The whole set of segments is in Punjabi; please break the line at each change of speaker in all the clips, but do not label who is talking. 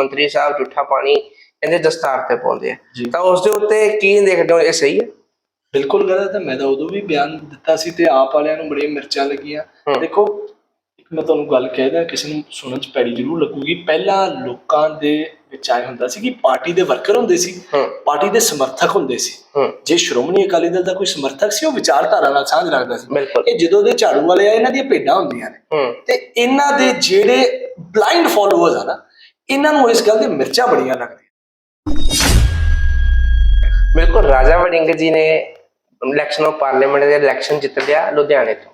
ਮੰਤਰੀ ਸਾਹਿਬ ਜੁੱਠਾ ਪਾਣੀ ਇਹਦੇ ਦਸਤਾਰ ਤੇ ਪਾਉਂਦੇ ਆ। ਤਾਂ ਉਸ ਦੇ ਉੱਤੇ ਕੀ ਦੇਖਦੇ ਹੋ? ਇਹ ਸਹੀ ਹੈ?
ਬਿਲਕੁਲ ਗਲਤ ਹੈ। ਮੈਂ ਤਾਂ ਉਦੋਂ ਵੀ ਬਿਆਨ ਦਿੱਤਾ ਸੀ ਤੇ ਆਪ ਵਾਲਿਆਂ ਨੂੰ ਬੜੀਆਂ ਮਿਰਚਾਂ ਲੱਗੀਆਂ। ਦੇਖੋ ਮੈਂ ਤੁਹਾਨੂੰ ਗੱਲ ਕਹਿਦਾ ਕਿਸੇ ਨੂੰ ਸੁਣਨ ਚ ਪੈੜੀ ਜ਼ਰੂਰ ਲੱਗੂਗੀ। ਪਹਿਲਾਂ ਲੋਕਾਂ ਦੇ ਵਿੱਚ ਆਏ ਹੁੰਦਾ ਸੀ ਕਿ ਪਾਰਟੀ ਦੇ ਵਰਕਰ ਹੁੰਦੇ ਸੀ ਪਾਰਟੀ ਦੇ ਸਮਰਥਕ ਹੁੰਦੇ ਸੀ। ਜੇ ਸ਼੍ਰੋਮਣੀ ਅਕਾਲੀ ਦਲ ਦਾ ਕੋਈ ਸਮਰਥਕ ਸੀ ਉਹ ਵਿਚਾਰਧਾਰਾ ਨਾਲ ਸਾਂਝ ਰੱਖਦਾ ਸੀ। ਇਹ ਜਦੋਂ ਦੇ ਝਾੜੂ ਵਾਲੇ ਆ ਇਹਨਾਂ ਦੀਆਂ ਭੇਡਾਂ ਹੁੰਦੀਆਂ ਨੇ। ਤੇ ਇਹਨਾਂ ਦੇ ਜਿਹੜੇ ਬਲਾਈਂਡ ਫਾਲੋਅਰਸ ਆ ਨਾ ਇਹਨਾਂ ਨੂੰ ਇਸ ਗੱਲ ਦੇ ਮਿਰਚਾਂ ਬੜੀਆਂ ਲੱਗਦੀਆਂ।
ਬਿਲਕੁਲ ਰਾਜਾ ਵੜਿੰਗ ਜੀ ਨੇ ਇਲੈਕਸ਼ਨ ਆਫ ਪਾਰਲੀਮੈਂਟ ਦੇ ਇਲੈਕਸ਼ਨ ਜਿੱਤ ਲਿਆ ਲੁਧਿਆਣੇ ਤੋਂ।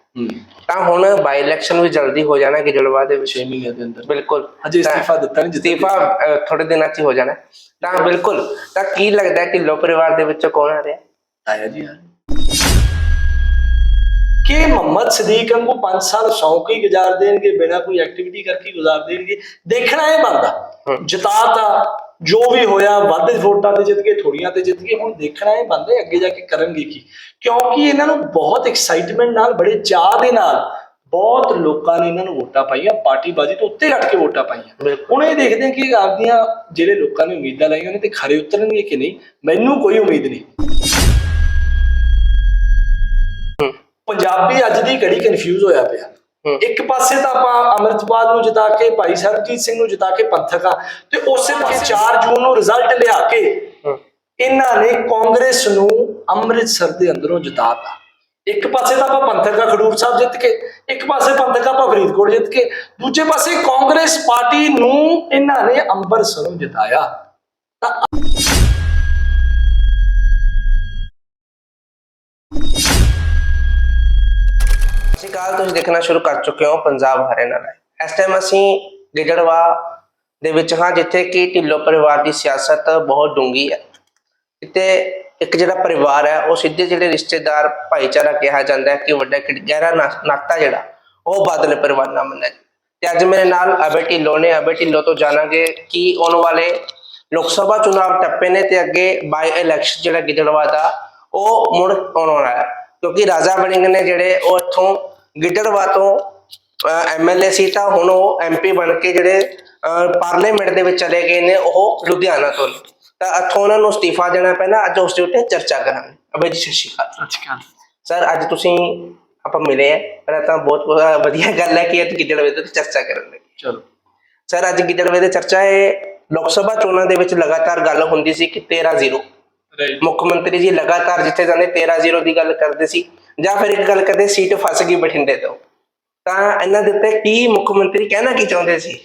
ਤਾਂ ਹੁਣ ਬਾਈ ਇਲੈਕਸ਼ਨ ਵੀ ਜਲਦੀ ਹੋ ਜਾਣਾ ਗਿੱਦੜਵਾ ਦੇ ਵਿੱਚ।
6 ਮਹੀਨਿਆਂ ਦੇ ਅੰਦਰ।
ਬਿਲਕੁਲ।
ਅਜੇ ਇਸਤੀਫਾ ਦਿੱਤਾ ਨਹੀਂ
ਇਸਤੀਫਾ ਥੋੜੇ ਦਿਨਾਂ 'ਚ ਹੀ ਹੋ ਜਾਣਾ। ਤਾਂ ਬਿਲਕੁਲ। ਤਾਂ ਕੀ ਲੱਗਦਾ ਕਿ ਲੋ ਪਰਿਵਾਰ ਦੇ ਵਿੱਚੋਂ ਕੌਣ ਆ ਰਿਹਾ?
ਆਇਆ ਜੀ ਆ ਕਿ ਮੁਹੰਮਦ ਸਦੀਕ ਵਾਂਗੂ 5 ਸਾਲ ਸ਼ੌਂਕ ਹੀ ਗੁਜ਼ਾਰ ਦੇਣਗੇ ਬਿਨਾਂ ਕੋਈ ਐਕਟੀਵਿਟੀ ਕਰਕੇ ਗੁਜ਼ਾਰ ਦੇਣਗੇ। ਦੇਖਣਾ ਇਹ
ਹਮ।
ਜਿਤਾਤਾ ਜੋ ਵੀ ਹੋਇਆ ਵੱਧ ਵੋਟਾਂ ਤੇ ਜਿੱਤ ਗਏ ਥੋੜੀਆਂ ਤੇ ਜਿੱਤ ਗਏ ਹੁਣ ਦੇਖਣਾ ਇਹ ਬਣਦਾ ਹੈ ਅੱਗੇ ਜਾ ਕੇ ਕਰਨਗੇ ਕੀ। ਕਿਉਂਕਿ ਇਹਨਾਂ ਨੂੰ ਬਹੁਤ ਐਕਸਾਈਟਮੈਂਟ ਨਾਲ ਬੜੇ ਚਾਹ ਦੇ ਨਾਲ ਬਹੁਤ ਲੋਕਾਂ ਨੇ ਇਹਨਾਂ ਨੂੰ ਵੋਟਾਂ ਪਾਈਆਂ ਪਾਰਟੀ ਬਾਜੀ ਤੋਂ ਉੱਤੇ ਰੱਖ ਕੇ ਵੋਟਾਂ ਪਾਈਆਂ। ਹੁਣ ਇਹ ਦੇਖਦੇ ਕਿ ਆਪਦੀਆਂ ਜਿਹੜੇ ਲੋਕਾਂ ਨੇ ਉਮੀਦਾਂ ਲਾਈਆਂ ਨੇ ਤੇ ਖਰੇ ਉਤਰਨਗੇ ਕਿ ਨਹੀਂ ਮੈਨੂੰ ਕੋਈ ਉਮੀਦ ਨਹੀਂ। ਪੰਜਾਬੀ ਅੱਜ ਦੀ ਘੜੀ ਕਨਫਿਊਜ਼ ਹੋਇਆ ਪਿਆ। ਇੱਕ ਪਾਸੇ ਤਾਂ ਆਪਾਂ ਅੰਮ੍ਰਿਤਪਾਲ ਨੂੰ ਜਿਤਾ ਕੇ ਭਾਈ ਸਰਬਜੀਤ ਸਿੰਘ ਨੂੰ ਜਿਤਾ ਕੇ ਪੰਥਕ ਆ ਤੇ ਉਸੇ ਪਾਸੇ 4 ਜੂਨ ਨੂੰ ਰਿਜ਼ਲਟ ਲਿਆ ਕੇ ਇਹਨਾਂ ਨੇ ਕਾਂਗਰਸ ਨੂੰ ਅੰਮ੍ਰਿਤਸਰ ਦੇ ਅੰਦਰੋਂ ਜਿਤਾਤਾ। ਇੱਕ ਪਾਸੇ ਤਾਂ ਆਪਾਂ ਪੰਥਕ ਆ ਖਡੂਰ ਸਾਹਿਬ ਜਿੱਤ ਕੇ ਇੱਕ ਪਾਸੇ ਪੰਥਕ ਆਪਾਂ ਫਰੀਦਕੋਟ ਜਿੱਤ ਕੇ ਦੂਜੇ ਪਾਸੇ ਕਾਂਗਰਸ ਪਾਰਟੀ ਨੂੰ ਇਹਨਾਂ ਨੇ ਅੰਮ੍ਰਿਤਸਰੋਂ ਜਿਤਾਇਆ। ਤਾਂ
ਸਤਿ ਤੁਸੀਂ ਦੇਖਣਾ ਸ਼ੁਰੂ ਕਰ ਚੁੱਕੇ ਹੋ ਪੰਜਾਬ ਹਰਿਆਣਾ ਲਾਈਵ ਇਸ ਟਾਈਮ ਅਸੀਂ ਗਿੱਦੜਵਾ ਦੇ ਵਿੱਚ ਹਾਂ, ਜਿੱਥੇ ਕਿ ਢਿੱਲੋਂ ਪਰਿਵਾਰ ਦੀ ਸਿਆਸਤ ਬਹੁਤ ਡੂੰਗੀ ਹੈ। ਇੱਥੇ ਇੱਕ ਜਿਹੜਾ ਪਰਿਵਾਰ ਹੈ, ਉਹ ਸਿੱਧੇ ਜਿਹੜੇ ਰਿਸ਼ਤੇਦਾਰ ਭਾਈਚਾਰਾ ਕਿਹਾ ਜਾਂਦਾ ਹੈ ਕਿ ਵੱਡਾ ਗਹਿਰਾ ਨਾਤਾ ਜਿਹੜਾ, ਉਹ ਬਾਦਲ ਪਰਿਵਾਰ ਨਾਲ ਮੰਨਿਆ ਤੇ ਅੱਜ ਮੇਰੇ ਨਾਲ ਅਬੇ ਢਿੱਲੋਂ ਨੇ। ਅਬੇ ਢਿੱਲੋਂ ਤੋਂ ਜਾਣਾਂਗੇ ਕਿ ਆਉਣ ਵਾਲੇ ਲੋਕ ਸਭਾ ਚੁਣਾਵ ਟੱਪੇ ਨੇ ਤੇ ਅੱਗੇ ਬਾਈ ਇਲੈਕਸ਼ਨ ਜਿਹੜਾ ਗਿੱਦੜਵਾ ਦਾ, ਉਹ ਮੁੜ ਆਉਣ ਵਾਲਾ ਹੈ। ਕਿਉਂਕਿ ਰਾਜਾ ਵੜਿੰਗ ਨੇ ਜਿਹੜੇ ਉਹ ਇੱਥੋਂ ਗਿੱਦੜਵਾ ਤੋਂ ਐਮਐਲਏ ਸੀ ਤਾਂ ਹੁਣ ਉਹ ਐਮਪੀ ਬਣ ਕੇ ਜਿਹੜੇ ਪਾਰਲੀਮੈਂਟ ਦੇ ਵਿੱਚ ਚਲੇ ਗਏ ਨੇ ਉਹ ਲੁਧਿਆਣਾ ਤੋਂ। ਤਾਂ ਇੱਥੋਂ ਉਹਨਾਂ ਨੂੰ ਅਸਤੀਫਾ ਦੇਣਾ ਪੈਣਾ ਅੱਜ ਉਸ ਦੇ ਉੱਤੇ ਚਰਚਾ ਕਰਾਂਗੇ। ਅਬੇ ਜੀ ਸਤਿ ਸ਼੍ਰੀ ਅਕਾਲ। ਸਰ ਅੱਜ ਤੁਸੀਂ ਆਪਾਂ ਮਿਲੇ ਆ ਪਰ ਤਾਂ ਬਹੁਤ ਵਧੀਆ ਗੱਲ ਹੈ ਕਿ ਅੱਜ ਗਿੱਦੜਵੇ ਤੇ ਚਰਚਾ ਕਰਨ ਲੱਗੇ।
ਚਲੋ।
ਸਰ ਅੱਜ ਗਿੱਦੜਵੇ ਦੇ ਚਰਚਾ ਹੈ ਲੋਕ ਸਭਾ ਚੋਣਾਂ ਦੇ ਵਿੱਚ ਲਗਾਤਾਰ ਗੱਲ ਹੁੰਦੀ ਸੀ ਕਿ 13-0
ਰਾਈਟ
ਮੁੱਖ ਮੰਤਰੀ ਜੀ ਲਗਾਤਾਰ ਜਿੱਥੇ ਜਾਂਦੇ 13-0 ਦੀ ਗੱਲ ਕਰਦੇ ਸੀ। ਜਾਂ ਫਿਰ ਇੱਕ ਗੱਲ ਕਰਦੇ ਸੀਟ ਫਸ ਗਈ ਬਠਿੰਡੇ ਤੋਂ ਤਾਂ ਇਹਨਾਂ ਦੇ ਉੱਤੇ ਕੀ ਮੁੱਖ ਮੰਤਰੀ ਕਹਿਣਾ ਕੀ ਚਾਹੁੰਦੇ ਸੀ?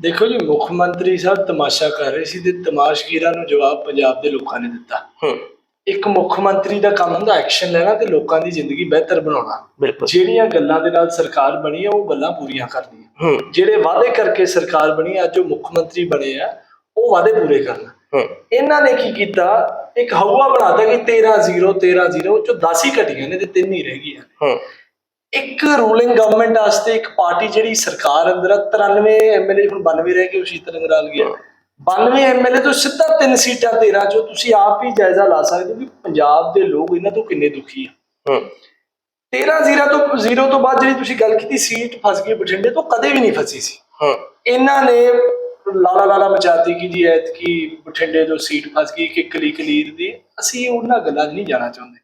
ਦੇਖੋ ਜੀ ਮੁੱਖ ਮੰਤਰੀ ਸਾਹਿਬ ਤਮਾਸ਼ਾ ਕਰ ਰਹੇ ਸੀ ਤੇ ਤਮਾਸ਼ਗੀਰਾਂ ਨੂੰ ਜਵਾਬ ਪੰਜਾਬ ਦੇ ਲੋਕਾਂ ਨੇ ਦਿੱਤਾ।
ਹੂੰ।
ਇੱਕ ਮੁੱਖ ਮੰਤਰੀ ਦਾ ਕੰਮ ਹੁੰਦਾ ਐਕਸ਼ਨ ਲੈਣਾ ਤੇ ਲੋਕਾਂ ਦੀ ਜ਼ਿੰਦਗੀ ਬਿਹਤਰ ਬਣਾਉਣਾ।
ਬਿਲਕੁਲ।
ਜਿਹੜੀਆਂ ਗੱਲਾਂ ਦੇ ਨਾਲ ਸਰਕਾਰ ਬਣੀ ਆ ਉਹ ਗੱਲਾਂ ਪੂਰੀਆਂ
ਹੂੰ।
ਜਿਹੜੇ ਵਾਅਦੇ ਕਰਕੇ ਸਰਕਾਰ ਬਣੀ ਅੱਜ ਉਹ ਮੁੱਖ ਮੰਤਰੀ ਬਣੇ ਆ ਉਹ ਵਾਅਦੇ ਪੂਰੇ ਕਰਨਾ।
ਹੂੰ
ਇਹਨਾਂ ਨੇ ਕੀ ਕੀਤਾ? ਇੱਕ ਹਵਾ ਬਣਾਤਾ ਕਿ 13 0 13 0 ਚੋਂ 10 ਹੀ ਘਟੀਆਂ ਨੇ ਤੇ ਤਿੰਨ ਹੀ ਰਹਿ ਗਈਆਂ ਇੱਕ ਰੂਲਿੰਗ ਗਵਰਨਮੈਂਟ ਵਾਸਤੇ ਇੱਕ ਪਾਰਟੀ ਜਿਹੜੀ ਸਰਕਾਰ ਅੰਦਰ ਆ, 93 ਐਮਐਲਏ ਹੁਣ 92 ਰਹਿ ਗਏ ਉਹ ਸ਼ੀਤਲ ਅੰਗਰਾਲ ਗਿਆ 92 ਐਮਐਲਏ ਤੋਂ ਸਿੱਧਾ ਤਿੰਨ ਸੀਟਾਂ 13 ਚੋਂ ਤੁਸੀਂ ਆਪ ਹੀ ਜਾਇਜ਼ਾ ਲਾ ਸਕਦੇ ਹੋ ਕਿ ਪੰਜਾਬ ਦੇ ਲੋਕ ਇਹਨਾਂ ਤੋਂ ਕਿੰਨੇ ਦੁਖੀ ਆ।
ਹੂੰ।
13 0 ਤੋਂ 0 ਤੋਂ ਬਾਅਦ ਜਿਹੜੀ ਤੁਸੀਂ ਗੱਲ ਕੀਤੀ ਸੀਟ ਫਸ ਗਈ ਬਠਿੰਡੇ ਤੋਂ ਕਦੇ ਵੀ ਨਹੀਂ ਫਸੀ ਸੀ।
ਹੂੰ।
ਇਹਨਾਂ ਨੇ ਲਾਲਾ ਲਾਲਾ ਮਚਾਤੀ ਕਿ ਜੀ ਐਤਕੀ ਬਠਿੰਡੇ ਤੋਂ ਸੀਟ ਫਸ ਗਈ ਕਿ ਕਲੀ ਕਲੀਰ ਦੀ ਅਸੀਂ ਉਹਨਾਂ ਗੱਲਾਂ 'ਚ ਨਹੀਂ ਜਾਣਾ ਚਾਹੁੰਦੇ।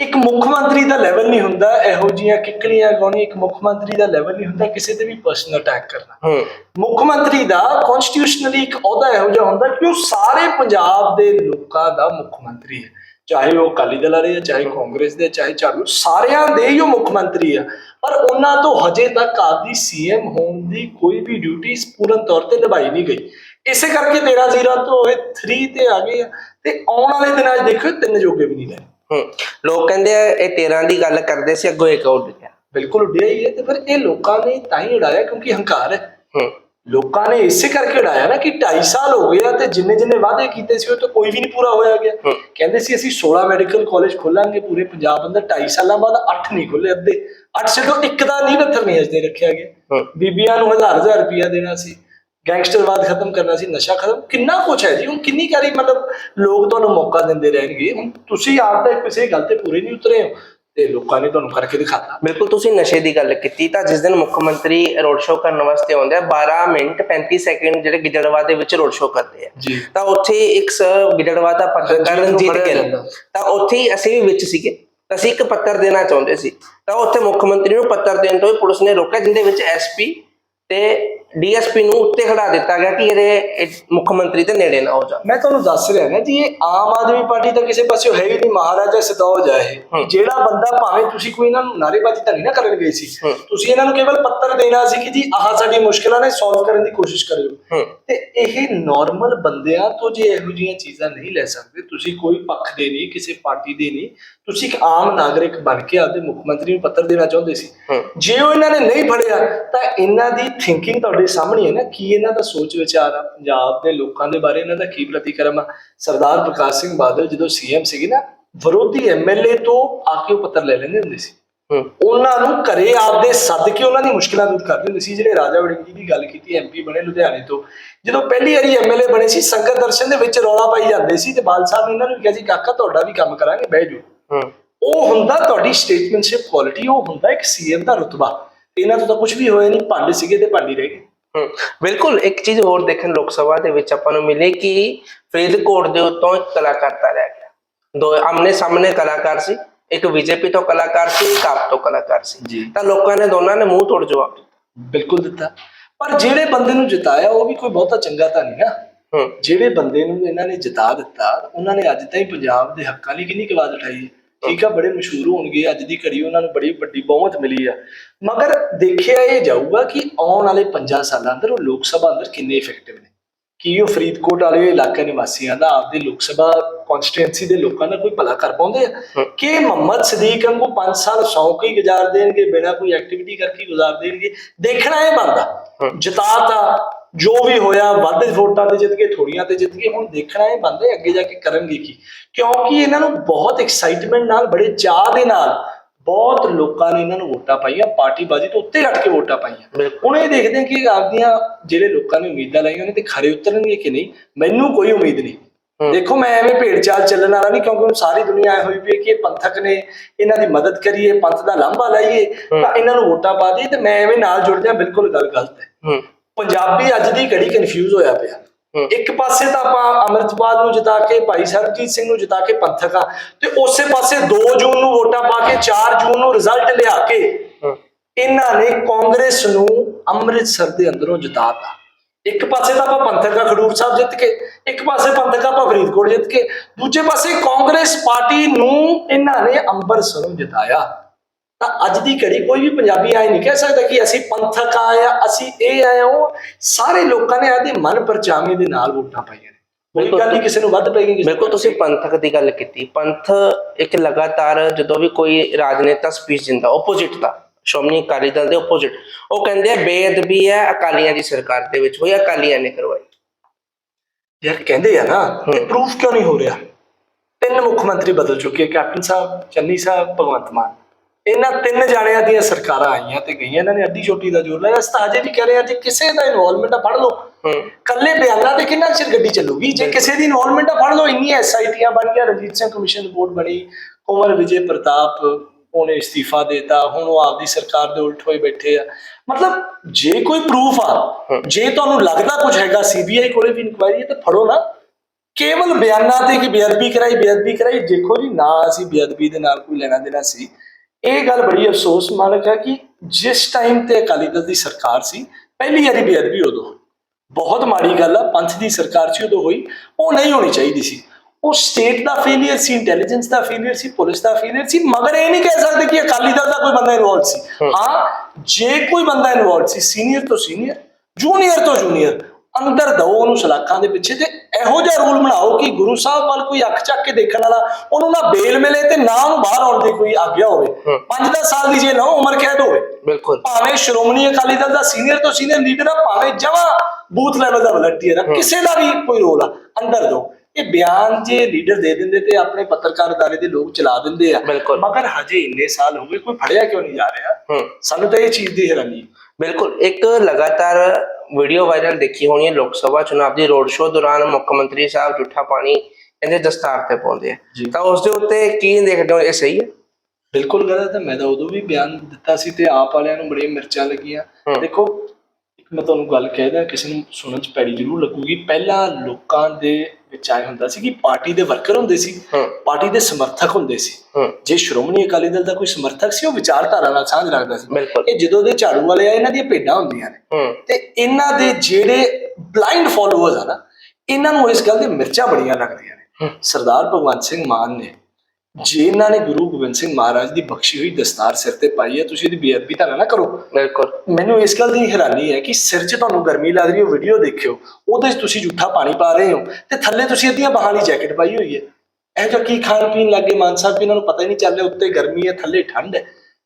ਇੱਕ ਮੁੱਖ ਮੰਤਰੀ ਦਾ ਲੈਵਲ ਨਹੀਂ ਹੁੰਦਾ ਇਹੋ ਜੀਆਂ ਕਿੱਕਲੀਆਂ ਗਾਉਣੀ ਇੱਕ ਮੁੱਖ ਮੰਤਰੀ ਦਾ ਲੈਵਲ ਨਹੀਂ ਹੁੰਦਾ ਕਿਸੇ ਤੇ ਵੀ ਪਰਸਨਲ ਅਟੈਕ ਕਰਨਾ। ਮੁੱਖ ਮੰਤਰੀ ਦਾ ਕਨਸਟੀਟਿਊਸ਼ਨਲੀ ਇੱਕ ਅਹੁਦਾ ਇਹੋ ਜਿਹਾ ਹੁੰਦਾ ਕਿ ਉਹ ਸਾਰੇ ਪੰਜਾਬ ਦੇ ਲੋਕਾਂ ਦਾ ਮੁੱਖ ਮੰਤਰੀ ਹੈ? ਚਾਹੇ ਉਹ ਅਕਾਲੀ ਦਲ ਵਾਲੇ ਆ ਚਾਹੇ ਕਾਂਗਰਸ ਦੇ ਚਾਹੇ ਝਾੜੂ ਸਾਰਿਆਂ ਦੇ ਹੀ ਉਹ ਮੁੱਖ ਮੰਤਰੀ ਆ। ਪਰ ਉਹਨਾਂ ਤੋਂ ਹਜੇ ਤੱਕ ਆਪਦੀ ਸੀਐਮ ਹੋਣ ਦੀ ਕੋਈ ਵੀ ਡਿਊਟੀ ਪੂਰਨ ਤੌਰ ਤੇ ਨਿਭਾਈ ਨਹੀਂ ਗਈ। ਇਸੇ ਕਰਕੇ 13 ਜ਼ੀਰੋ ਤੋਂ ਇਹ 3 ਤੇ ਆ ਗਏ ਆ ਤੇ ਆਉਣ ਵਾਲੇ ਦਿਨਾਂ 'ਚ ਦੇਖੋ ਤਿੰਨ ਜੋਗੇ ਵੀ ਨਹੀਂ ਰਹੇ
ਲੋਕ ਕਹਿੰਦੇ ਆ ਇਹ 13 ਦੀ ਗੱਲ ਕਰਦੇ ਸੀ ਅੱਗੋਂ ਇੱਕ ਉੱਡ ਗਿਆ
ਬਿਲਕੁਲ ਉੱਡਿਆ ਹੀ ਹੈ ਤੇ ਫਿਰ ਇਹ ਲੋਕਾਂ ਨੇ ਤਾਂ ਹੀ ਉਡਾਇਆ ਕਿਉਂਕਿ ਹੰਕਾਰ ਹੈ।
ਹੂੰ।
ਲੋਕਾਂ ਨੇ ਇਸੇ ਕਰਕੇ ਉਡਾਇਆ ਨਾ ਕਿ 2.5 ਸਾਲ ਹੋ ਗਏ ਆ ਤੇ ਜਿੰਨੇ ਜਿੰਨੇ ਵਾਅਦੇ ਕੀਤੇ ਸੀ ਉਹ ਤਾਂ ਕੋਈ ਵੀ ਨਹੀਂ ਪੂਰਾ ਹੋਇਆ ਗਿਆ। ਕਹਿੰਦੇ ਸੀ ਅਸੀਂ 16 ਮੈਡੀਕਲ ਕਾਲਜ ਖੋਲਾਂਗੇ ਪੂਰੇ ਪੰਜਾਬ ਅੰਦਰ 2.5 ਸਾਲਾਂ ਬਾਅਦ 8 ਨਹੀਂ ਖੁੱਲੇ ਅੱਧੇ। 8 ਸੇ ਤੋਂ ਇੱਕ ਦਾ ਨਹੀਂ ਨੱਥਰ ਨਹੀਂ ਅਜੇ ਰੱਖਿਆ ਗਿਆ। ਬੀਬੀਆਂ ਨੂੰ ਹਜ਼ਾਰ ਹਜ਼ਾਰ ਰੁਪਇਆ ਦੇਣਾ ਸੀ ਗੈਂਗਸਟਰਵਾਦ ਖਤਮ ਕਰਨਾ ਸੀ ਨਸ਼ਾ ਖਤਮ ਕਿੰਨਾ ਕੁਝ ਹੈ ਜੀ। ਹੁਣ ਕਿੰਨੀ ਕਾਰੀ ਮਤਲਬ ਲੋਕ ਤੁਹਾਨੂੰ ਮੌਕਾ ਦਿੰਦੇ ਰਹਿਣਗੇ। ਹੁਣ ਤੁਸੀਂ ਆਪ ਤਾਂ ਕਿਸੇ ਗੱਲ ਤੇ ਪੂਰੇ ਨਹੀਂ ਉਤਰੇ ਹੋ। ਤੇ ਲੋਕਾਂ ਨੇ ਤੁਹਾਨੂੰ ਕਰਕੇ ਦਿਖਾਤਾ।
ਬਿਲਕੁਲ ਤੁਸੀਂ ਨਸ਼ੇ ਦੀ ਗੱਲ ਕੀਤੀ ਤਾਂ ਜਿਸ ਦਿਨ ਮੁੱਖ ਮੰਤਰੀ ਰੋਡ ਸ਼ੋਅ ਕਰਨ ਵਾਸਤੇ ਆਉਂਦੇ ਆ 12 ਮਿੰਟ 35 ਸੈਕਿੰਡ ਜਿਹੜੇ ਗਿੱਦੜਵਾ ਦੇ ਵਿੱਚ ਰੋਡ ਸ਼ੋਅ ਕਰਦੇ ਆ। ਤਾਂ ਉੱਥੇ ਇੱਕ ਗਿੱਦੜਵਾ ਦਾ ਪੱਤਰਕਾਰ ਰਣਜੀਤ ਗਿੱਲ। ਤਾਂ ਉੱਥੇ ਹੀ ਅਸੀਂ ਵੀ ਵਿੱਚ ਸੀਗੇ। ਅਸੀਂ ਇੱਕ ਪੱਤਰ ਦੇਣਾ ਚਾਹੁੰਦੇ ਸੀ। ਤਾਂ ਉੱਥੇ ਮੁੱਖ ਮੰਤਰੀ ਨੂੰ ਪੱਤਰ ਦੇਣ ਤੋਂ ਪੁਲਿਸ ਨੇ ਰੋਕਿਆ ਜਿੰਦੇ ਵਿੱਚ ਐਸਪੀ ਤੇ ਡੀਐਸਪੀ ਨੂੰ ਉੱਤੇ ਖੜਾ ਦਿੱਤਾ ਗਿਆ ਕਿ ਇਹਦੇ ਇਹ ਮੁੱਖ ਮੰਤਰੀ ਦੇ ਨੇੜੇ ਨਾ ਹੋ ਜਾ
ਮੈਂ ਤੁਹਾਨੂੰ ਦੱਸ ਰਿਹਾ ਨਾ ਜੀ ਇਹ ਆਮ ਆਦਮੀ ਪਾਰਟੀ ਤਾਂ ਕਿਸੇ ਪਾਸੇ ਹੈ ਹੀ ਨਹੀਂ ਮਹਾਰਾਜਾ ਸਤੌਜ ਹੈ। ਇਹ। ਜਿਹੜਾ ਬੰਦਾ ਭਾਵੇਂ ਤੁਸੀਂ ਕੋਈ ਇਹਨਾਂ ਨੂੰ ਨਾਰੇਬਾਜ਼ੀ ਤਾਂ ਨਹੀਂ ਨਾ ਕਰਨ ਗਏ ਸੀ। ਤੁਸੀਂ ਇਹਨਾਂ ਨੂੰ ਕੇਵਲ ਪੱਤਰ ਦੇਣਾ ਸੀ ਕਿ ਜੀ ਆਹ ਸਾਡੀ ਮੁਸ਼ਕਲਾਂ ਨੇ ਸੋਲਵ ਕਰਨ ਦੀ ਕੋਸ਼ਿਸ਼ ਕਰਿਓ।
ਹੂੰ।
ਤੇ ਇਹ ਨਾਰਮਲ ਬੰਦਿਆਂ ਤੋਂ ਜੇ ਇਹੋ ਜਿਹੀਆਂ ਚੀਜ਼ਾਂ ਨਹੀਂ ਲੈ ਸਕਦੇ ਤੁਸੀਂ ਕੋਈ ਪੱਖ ਦੇ ਨਹੀਂ ਕਿਸੇ ਪਾਰਟੀ ਦੇ ਨਹੀਂ ਤੁਸੀਂ ਇੱਕ ਆਮ ਨਾਗਰਿਕ ਬਣ ਕੇ ਆਪਦੇ ਮੁੱਖ ਮੰਤਰੀ ਨੂੰ ਪੱਤਰ ਦੇਣਾ ਚਾਹੁੰਦੇ ਸੀ।
ਹੂੰ।
ਜੇ ਉਹ ਇਹਨਾਂ ਨੇ ਨਹੀਂ ਫੜਿਆ ਤਾਂ ਇਹਨਾਂ ਦੀ ਥਿੰਕਿੰਗ ਤੁਹਾਡੇ ਸਾਹਮਣੇ ਹੈ ਨਾ ਕੀ ਇਹਨਾਂ ਦਾ ਸੋਚ ਵਿਚਾਰ ਆ? ਪੰਜਾਬ ਦੇ ਲੋਕਾਂ ਦੇ ਬਾਰੇ ਇਹਨਾਂ ਦਾ ਕੀ ਪ੍ਰਤੀਕਰਮ ਆ? ਸਰਦਾਰ ਪ੍ਰਕਾਸ਼ ਸਿੰਘ ਬਾਦਲ ਜਦੋਂ ਸੀਐਮ ਸੀਗੇ ਨਾ ਵਿਰੋਧੀ ਐਮਐਲਏ ਤੋਂ ਆ ਕੇ ਉਹ ਪੱਤਰ ਲੈ ਲੈਂਦੇ ਹੁੰਦੇ ਸੀ। ਉਹਨਾਂ ਨੂੰ ਘਰੇ ਆਪਦੇ ਸੱਦ ਕੇ ਉਹਨਾਂ ਦੀ ਮੁਸ਼ਕਲਾਂ ਦੂਰ ਕਰਦੇ ਹੁੰਦੇ ਸੀ। ਜਿਹੜੇ ਰਾਜਾ ਵੜਿੰਗ ਜੀ ਦੀ ਗੱਲ ਕੀਤੀ ਐਮਪੀ ਬਣੇ ਲੁਧਿਆਣੇ ਤੋਂ। ਜਦੋਂ ਪਹਿਲੀ ਵਾਰੀ ਐਮਐਲਏ ਬਣੇ ਸੀ ਸੰਗਤ ਦਰਸ਼ਨ ਦੇ ਵਿੱਚ ਰੌਲਾ ਪਾਈ ਜਾਂਦੇ ਸੀ ਤੇ ਬਾਲ ਸਾਹਿਬ ਨੇ ਇਹਨਾਂ ਨੂੰ ਕਿਹਾ ਸੀ ਕਾਕਾ ਤੁਹਾਡਾ ਵੀ ਕੰਮ ਕਰਾਂਗੇ ਬਹਿ ਜਾਓ। ਉਹ ਹੁੰਦਾ ਤੁਹਾਡੀ ਸਟੇਟਮੈਂਟਸ਼ਿਪ ਕੁਆਲਿਟੀ ਉਹ ਹੁੰਦਾ ਇੱਕ ਸੀਐਮ ਦਾ ਰੁਤਬਾ। ਇਹਨਾਂ ਤੋਂ ਤਾਂ ਕੁਝ ਵੀ ਹੋਇਆ ਨਹੀਂ ਭੰਡ ਸੀਗੇ ਤੇ ਭੰਡ ਹੀ ਰਹਿ ਗਏ।
ਬਿਲਕੁਲ ਇੱਕ ਚੀਜ਼ ਹੋਰ ਦੇਖਣ ਲੋਕ ਸਭਾ ਦੇ ਵਿੱਚ ਆਪਾਂ ਨੂੰ ਮਿਲੇ ਕਿ ਫਰੀਦਕੋਟ ਦੇ ਉੱਤੋਂ ਇੱਕ ਕਲਾਕਾਰ ਤਾਂ ਰਹਿ ਗਿਆ। ਦੋ ਆਮਨੇ ਸਾਹਮਣੇ ਕਲਾਕਾਰ ਸੀ ਇੱਕ ਬੀਜੇਪੀ ਤੋਂ ਕਲਾਕਾਰ ਸੀ ਇੱਕ ਆਪ ਤੋਂ ਕਲਾਕਾਰ ਸੀ। ਤਾਂ ਲੋਕਾਂ ਨੇ ਦੋਨਾਂ ਨੇ ਮੂੰਹ ਤੋੜ ਜਵਾਬ ਦਿੱਤਾ।
ਬਿਲਕੁਲ ਦਿੱਤਾ। ਪਰ ਜਿਹੜੇ ਬੰਦੇ ਨੂੰ ਜਿਤਾਇਆ ਉਹ ਵੀ ਕੋਈ ਬਹੁਤਾ ਚੰਗਾ ਤਾਂ ਨਹੀਂ ਨਾ। ਜਿਹੜੇ ਬੰਦੇ ਨੂੰ ਇਹਨਾਂ ਨੇ ਜਿਤਾ ਦਿੱਤਾ ਉਹਨਾਂ ਨੇ ਅੱਜ ਤਾਈਂ ਪੰਜਾਬ ਦੇ ਹੱਕਾਂ ਲਈ ਕਿੰਨੀ ਆਵਾਜ਼ ਉਠਾਈ ਹੈ? ਠੀਕ ਆ ਬੜੇ ਮਸ਼ਹੂਰ ਹੋਣਗੇ ਅੱਜ ਦੀ ਘੜੀ ਉਹਨਾਂ ਨੂੰ ਬੜੀ ਵੱਡੀ ਬਹੁਮਤ ਮਿਲੀ ਆ। ਮਗਰ ਦੇਖਿਆ ਇਹ ਜਾਊਗਾ ਕਿ ਆਉਣ ਵਾਲੇ 5 ਸਾਲਾਂ ਅੰਦਰ ਉਹ ਲੋਕ ਸਭਾ ਅੰਦਰ ਕਿੰਨੇ ਇਫੈਕਟਿਵ ਨੇ। ਕੀ ਉਹ ਫਰੀਦਕੋਟ ਵਾਲੇ ਇਲਾਕੇ ਨਿਵਾਸੀਆਂ ਦਾ ਆਪਦੇ ਲੋਕ ਸਭਾ ਕਨਸਟੀਟੈਂਸੀ ਦੇ ਲੋਕਾਂ ਦਾ ਕੋਈ ਭਲਾ ਕਰ ਪਾਉਂਦੇ ਆ। ਕਿ ਮੁਹੰਮਦ ਸਦੀਕ ਵਾਂਗੂ 5 ਸਾਲ ਸੌਂਕ ਹੀ ਗੁਜ਼ਾਰ ਦੇਣਗੇ ਬਿਨਾਂ ਕੋਈ ਐਕਟੀਵਿਟੀ ਕਰਕੇ ਗੁਜ਼ਾਰ ਦੇਣਗੇ। ਦੇਖਣਾ ਇਹ
ਹਮ।
ਜਿਤਾਤਾ ਜੋ ਵੀ ਹੋਇਆ ਵੱਧ ਵੋਟਾਂ ਤੇ ਜਿੱਤ ਗਏ ਥੋੜੀਆਂ ਤੇ ਜਿੱਤ ਗਏ ਹੁਣ ਦੇਖਣਾ ਇਹ ਬੰਦੇ ਅੱਗੇ ਜਾ ਕੇ ਕਰਨਗੇ ਕੀ। ਕਿਉਂਕਿ ਇਹਨਾਂ ਨੂੰ ਬਹੁਤ ਐਕਸਾਈਟਮੈਂਟ ਨਾਲ ਬੜੇ ਚਾਹ ਦੇ ਨਾਲ ਬਹੁਤ ਲੋਕਾਂ ਨੇ ਇਹਨਾਂ ਨੂੰ ਵੋਟਾਂ ਪਾਈਆਂ ਪਾਰਟੀ ਬਾਜੀ ਤੋਂ ਉੱਤੇ ਰੱਖ ਕੇ ਵੋਟਾਂ ਪਾਈਆਂ। ਹੁਣ ਇਹ ਦੇਖਦੇ ਹਾਂ ਕਿ ਆਪਦੀਆਂ ਜਿਹੜੇ ਲੋਕਾਂ ਨੇ ਉਮੀਦਾਂ ਲਾਈਆਂ ਨੇ ਤੇ ਖਰੇ ਉਤਰਨਗੇ ਕਿ ਨਹੀਂ ਮੈਨੂੰ ਕੋਈ ਉਮੀਦ ਨਹੀਂ। ਦੇਖੋ ਮੈਂ ਐਵੇਂ ਭੇਡ ਚਾਲ ਚੱਲਣ ਵਾਲਾ ਨਹੀਂ ਕਿਉਂਕਿ ਹੁਣ ਸਾਰੀ ਦੁਨੀਆ ਐ ਹੋਈ ਪਈ ਹੈ ਕਿ ਇਹ ਪੰਥਕ ਨੇ ਇਹਨਾਂ ਦੀ ਮਦਦ ਕਰੀਏ ਪੰਥ ਦਾ ਲਾਂਭਾ ਲਾਈਏ ਤਾਂ ਇਹਨਾਂ ਨੂੰ ਵੋਟਾਂ ਪਾ ਦਈਏ ਤੇ ਮੈਂ ਐਵੇਂ ਨਾਲ ਜੁੜ ਜਾ ਬਿਲਕੁਲ ਗੱਲ ਗਲਤ ਹੈ।
ਹੂੰ।
ਪੰਜਾਬੀ ਅੱਜ ਦੀ ਘੜੀ ਕਨਫਿਊਜ਼ ਹੋਇਆ ਪਿਆ। ਇੱਕ ਪਾਸੇ ਤਾਂ ਆਪਾਂ ਅਮਰਤਪਾਲ ਨੂੰ ਜਿਤਾ ਕੇ ਭਾਈ ਸਰਬਜੀਤ ਸਿੰਘ ਨੂੰ ਜਿਤਾ ਕੇ ਪੰਥਕ ਆ ਤੇ ਉਸੇ ਪਾਸੇ 2 ਜੂਨ ਨੂੰ ਵੋਟਾਂ ਪਾ ਕੇ 4 ਜੂਨ ਨੂੰ ਰਿਜ਼ਲਟ ਲਿਆ ਕੇ ਇਹਨਾਂ ਨੇ ਕਾਂਗਰਸ ਨੂੰ ਅੰਮ੍ਰਿਤਸਰ ਦੇ ਅੰਦਰੋਂ ਜਿਤਾਤਾ। ਇੱਕ ਪਾਸੇ ਤਾਂ ਆਪਾਂ ਪੰਥਕ ਆ ਖਡੂਰ ਸਾਹਿਬ ਜਿੱਤ ਕੇ ਇੱਕ ਪਾਸੇ ਪੰਥਕ ਆਪਾਂ ਫਰੀਦਕੋਟ ਜਿੱਤ ਕੇ ਦੂਜੇ ਪਾਸੇ ਕਾਂਗਰਸ ਪਾਰਟੀ ਨੂੰ ਇਹਨਾਂ ਨੇ ਅੰਮ੍ਰਿਤਸਰੋਂ ਜਿਤਾਇਆ। ਤਾਂ ਅੱਜ ਦੀ ਘੜੀ ਕੋਈ ਵੀ ਪੰਜਾਬੀ ਆਏ ਨਹੀਂ ਕਹਿ ਸਕਦਾ ਕਿ ਅਸੀਂ ਪੰਥਕ ਆ ਜਾਂ ਅਸੀਂ ਇਹ ਆਏ ਉਹ ਸਾਰੇ ਲੋਕਾਂ ਨੇ ਆਦੇ ਮਨ ਪਰਚਾਵੇਂ ਦੇ ਨਾਲ ਵੋਟਾਂ ਪਾਈਆਂ ਨੇ। ਕੋਈ। ਗੱਲ ਨਹੀਂ ਕਿਸੇ ਨੂੰ ਵੱਧ ਪਏਗੀ ਕਿਸੇ
ਬਿਲਕੁਲ ਤੁਸੀਂ ਪੰਥਕ ਦੀ ਗੱਲ ਕੀਤੀ। ਪੰਥ ਇੱਕ ਲਗਾਤਾਰ ਜਦੋਂ ਵੀ ਕੋਈ ਰਾਜਨੇਤਾ ਸਪੀਚ ਦਿੰਦਾ ਆਪੋਜ਼ਿਟ ਦਾ ਸ਼੍ਰੋਮਣੀ ਅਕਾਲੀ ਦਲ ਦੇ ਆਪੋਜ਼ਿਟ ਉਹ ਕਹਿੰਦੇ ਆ ਬੇਅਦਬੀ ਹੈ ਅਕਾਲੀਆਂ ਦੀ ਸਰਕਾਰ ਦੇ ਵਿੱਚ ਹੋਈ ਅਕਾਲੀਆਂ ਨੇ ਕਰਵਾਈ।
ਯਾਰ ਕਹਿੰਦੇ ਆ ਨਾ। ਪ੍ਰੂਫ ਕਿਉਂ ਨਹੀਂ ਹੋ ਰਿਹਾ? ਤਿੰਨ ਮੁੱਖ ਮੰਤਰੀ ਬਦਲ ਚੁੱਕੇ ਕੈਪਟਨ ਸਾਹਿਬ ਚੰਨੀ ਸਾਹਿਬ ਭਗਵੰਤ ਮਾਨ। ਇਹਨਾਂ ਤਿੰਨ ਜਾਣਿਆਂ ਦੀਆਂ ਸਰਕਾਰਾਂ ਆਈਆਂ ਤੇ ਗਈਆਂ ਇਹਨਾਂ ਨੇ ਅੱਧੀ ਛੋਟੀ ਦਾ ਜ਼ੋਰ ਲਾਇਆ। ਅਸੀਂ ਤਾਂ ਅਜੇ ਵੀ ਕਹਿ ਰਹੇ ਹਾਂ ਜੇ ਕਿਸੇ ਦਾ ਇਨਵੋਲਵਮੈਂਟ ਆ ਫੜ ਲਓ। ਕੱਲੇ ਬਿਆਨਾਂ ਤੇ ਕਿੰਨਾ ਚਿਰ ਗੱਡੀ ਚੱਲੂਗੀ? ਜੇ ਕਿਸੇ ਦੀ ਇਨਵੋਲਵਮੈਂਟ ਆ ਫੜ ਲਓ। ਇੰਨੀ ਐਸਆਈਟੀਆਂ ਬਣ ਗਿਆ ਰਣਜੀਤ ਸਿੰਘ ਕਮਿਸ਼ਨ ਰਿਪੋਰਟ ਬਣੀ ਕੁਮਰ ਵਿਜੇ ਪ੍ਰਤਾਪ ਉਹਨੇ ਅਸਤੀਫਾ ਦੇਤਾ ਹੁਣ ਉਹ ਆਪਦੀ ਸਰਕਾਰ ਦੇ ਉਲਟ ਹੋਏ ਬੈਠੇ ਆ। ਮਤਲਬ ਜੇ ਕੋਈ ਪ੍ਰੂਫ ਆ ਜੇ ਤੁਹਾਨੂੰ ਲੱਗਦਾ ਕੁਝ ਹੈਗਾ ਸੀਬੀਆਈ ਕੋਲੇ ਵੀ ਇਨਕੁਆਇਰੀ ਹੈ ਤਾਂ ਫੜੋ ਨਾ। ਕੇਵਲ ਬਿਆਨਾਂ ਤੇ ਕਿ ਬੇਅਦਬੀ ਕਰਾਈ ਬੇਅਦਬੀ ਕਰਾਈ। ਦੇਖੋ ਜੀ ਨਾ ਅਸੀਂ ਬੇਅਦਬੀ ਦੇ ਨਾਲ ਕੋਈ ਲੈਣਾ ਦੇਣਾ ਸੀ। ਇਹ ਗੱਲ ਬੜੀ ਅਫਸੋਸ ਮਾਨਕ ਹੈ ਕਿ ਜਿਸ ਟਾਈਮ ਤੇ ਅਕਾਲੀ ਦਲ ਦੀ ਸਰਕਾਰ ਸੀ ਪਹਿਲੀ ਵਾਰੀ ਬੇਅਦਬੀ ਉਦੋਂ ਹੋਈ। ਬਹੁਤ ਮਾੜੀ ਗੱਲ ਆ ਪੰਥ ਦੀ ਸਰਕਾਰ ਸੀ ਉਦੋਂ ਹੋਈ ਉਹ ਨਹੀਂ ਹੋਣੀ ਚਾਹੀਦੀ ਸੀ। ਉਹ ਸਟੇਟ ਦਾ ਫੇਲਿਅਰ ਸੀ ਇੰਟੈਲੀਜੈਂਸ ਦਾ ਫੇਲਿਅਰ ਸੀ ਪੁਲਿਸ ਦਾ ਫੇਲਿਅਰ ਸੀ ਮਗਰ ਇਹ ਨਹੀਂ ਕਹਿ ਸਕਦੇ ਕਿ ਅਕਾਲੀ ਦਲ ਦਾ ਕੋਈ ਬੰਦਾ ਇਨਵੋਲਡ ਸੀ। ਹਾਂ। ਜੇ ਕੋਈ ਬੰਦਾ ਇਨਵੋਲਡ ਸੀ ਸੀਨੀਅਰ ਤੋਂ ਸੀਨੀਅਰ ਜੂਨੀਅਰ ਤੋਂ ਜੂਨੀਅਰ ਅੰਦਰ ਦਓ ਉਹਨੂੰ ਸਲਾਖਾਂ ਦੇ ਪਿੱਛੇ ਤੇ ਇਹੋ ਜਿਹਾ ਰੂਲ ਬਣਾਓ ਕਿ ਗੁਰੂ ਸਾਹਿਬ ਵੱਲ ਕੋਈ ਅੱਖ ਚੱਕ ਕੇ ਦੇਖਣ ਵਾਲਾ ਉਹਨੂੰ ਨਾ ਬੇਲ ਮਿਲੇ ਤੇ ਨਾ ਉਹਨੂੰ ਬਾਹਰ ਆਉਣ ਦੀ ਕੋਈ ਆਗਿਆ ਹੋਵੇ।
ਹਮ।
5-10 ਸਾਲ ਦੀ ਜੇ ਨਾ ਉਮਰ ਕੈਦ ਹੋਵੇ।
ਬਿਲਕੁਲ।
ਭਾਵੇਂ ਸ਼੍ਰੋਮਣੀ ਅਕਾਲੀ ਦਲ ਦਾ ਸੀਨੀਅਰ ਤੋਂ ਸੀਨੀਅਰ ਲੀਡਰ ਆ ਭਾਵੇਂ ਜਮਾ ਬੂਥ ਲੈਵਲ ਦਾ ਵਲੰਟੀਅਰ ਆ ਕਿਸੇ ਦਾ ਵੀ ਕੋਈ ਰੋਲ ਆ ਅੰਦਰ ਦੋ ਇਹ ਬਿਆਨ ਜੇ ਲੀਡਰ ਦੇ ਦਿੰਦੇ ਤੇ ਆਪਣੇ ਪੱਤਰਕਾਰ ਅਦਾਰੇ ਦੇ ਲੋਕ ਚਲਾ ਦਿੰਦੇ ਆ। ਮਗਰ ਹਜੇ ਇੰਨੇ ਸਾਲ ਹੋ ਗਏ ਕੋਈ ਫੜਿਆ ਕਿਉਂ ਨਹੀਂ ਜਾ ਰਿਹਾ? ਸਾਨੂੰ ਤਾਂ ਇਹ ਚੀਜ਼ ਦੀ ਹੈਰਾਨੀ ਹੈ।
ਬਿਲਕੁਲ ਇੱਕ ਲਗਾਤਾਰ ਵੀਡੀਓ ਵਾਇਰਲ ਦੇਖੀ ਹੋਣੀ ਹੈ ਲੋਕ ਸਭਾ ਚੁਣਾਵ ਦੀ ਰੋਡ ਸ਼ੋਅ ਦੌਰਾਨ ਮੁੱਖ ਮੰਤਰੀ ਸਾਹਿਬ ਜੁੱਠਾ ਪਾਣੀ ਕਹਿੰਦੇ ਦਸਤਾਰ ਤੇ ਪਾਉਂਦੇ ਆ। ਤਾਂ ਉਸ ਦੇ ਉੱਤੇ ਕੀ ਦੇਖਦੇ ਹੋ ਇਹ ਸਹੀ ਹੈ
ਬਿਲਕੁਲ ਗਲਤ ਹੈ ਮੈਂ ਤਾਂ ਉਦੋਂ ਵੀ ਬਿਆਨ ਦਿੱਤਾ ਸੀ ਤੇ ਆਪ ਵਾਲਿਆਂ ਨੂੰ ਬੜੀਆਂ ਮਿਰਚਾਂ ਲੱਗੀਆਂ। ਦੇਖੋ ਇੱਕ ਮੈਂ ਤੁਹਾਨੂੰ ਗੱਲ ਕਹਿਦਾ ਕਿਸੇ ਨੂੰ ਸੁਣਨ ਚ ਪੈੜੀ ਜ਼ਰੂਰ ਲੱਗੂਗੀ ਪਹਿਲਾਂ ਲੋਕਾਂ ਦੇ ਵਿੱਚ ਆਏ ਹੁੰਦਾ ਸੀ ਕਿ ਪਾਰਟੀ ਦੇ ਵਰਕਰ ਹੁੰਦੇ ਸੀ ਪਾਰਟੀ ਦੇ ਸਮਰਥਕ ਹੁੰਦੇ ਸੀ। ਜੇ ਸ਼੍ਰੋਮਣੀ ਅਕਾਲੀ ਦਲ ਦਾ ਕੋਈ ਸਮਰਥਕ ਸੀ ਉਹ ਵਿਚਾਰਧਾਰਾ ਨਾਲ ਸਾਂਝ ਰੱਖਦਾ ਸੀ। ਇਹ ਜਦੋਂ ਦੇ ਝਾੜੂ ਵਾਲੇ ਆ ਇਹਨਾਂ ਦੀਆਂ ਭੇਡਾਂ ਹੁੰਦੀਆਂ ਨੇ। ਤੇ ਇਹਨਾਂ ਦੇ ਜਿਹੜੇ ਬਲਾਈਂਡ ਫਾਲੋਅਰਸ ਆ ਨਾ ਇਹਨਾਂ ਨੂੰ ਇਸ ਗੱਲ ਦੀ ਮਿਰਚਾਂ ਬੜੀਆਂ ਲੱਗਦੀਆਂ ਨੇ। ਸਰਦਾਰ ਭਗਵੰਤ ਸਿੰਘ ਮਾਨ ਨੇ ਜੇ ਇਹਨਾਂ ਨੇ ਗੁਰੂ ਗੋਬਿੰਦ ਸਿੰਘ ਮਹਾਰਾਜ ਦੀ ਬਖਸ਼ੀ ਹੋਈ ਦਸਤਾਰ ਸਿਰ ਤੇ ਪਾਈ ਹੈ ਤੁਸੀਂ ਇਹਦੀ ਬੇਅਦਬੀ ਤਾਂ ਨਾ ਕਰੋ।
ਬਿਲਕੁਲ।
ਮੈਨੂੰ ਇਸ ਗੱਲ ਦੀ ਹੈਰਾਨੀ ਹੈ ਕਿ ਸਿਰ 'ਚ ਤੁਹਾਨੂੰ ਗਰਮੀ ਲੱਗ ਰਹੀ ਹੈ ਵੀਡੀਓ ਦੇਖਿਓ ਉਹਦੇ 'ਚ ਤੁਸੀਂ ਝੂਠਾ ਪਾਣੀ ਪਾ ਰਹੇ ਹੋ ਤੇ ਥੱਲੇ ਤੁਸੀਂ ਅੱਧੀਆਂ ਬਾਹਾਂ ਜੈਕਟ ਪਾਈ ਹੋਈ ਹੈ। ਇਹ ਜਿਹਾ ਕੀ ਖਾਣ ਪੀਣ ਲੱਗੇ ਮਾਨ ਸਾਹਿਬ ਵੀ ਇਹਨਾਂ ਨੂੰ ਪਤਾ ਹੀ ਨਹੀਂ ਚੱਲ ਰਿਹਾ ਉੱਤੇ ਗਰਮੀ ਹੈ ਥੱਲੇ ਠੰਡ ਹੈ।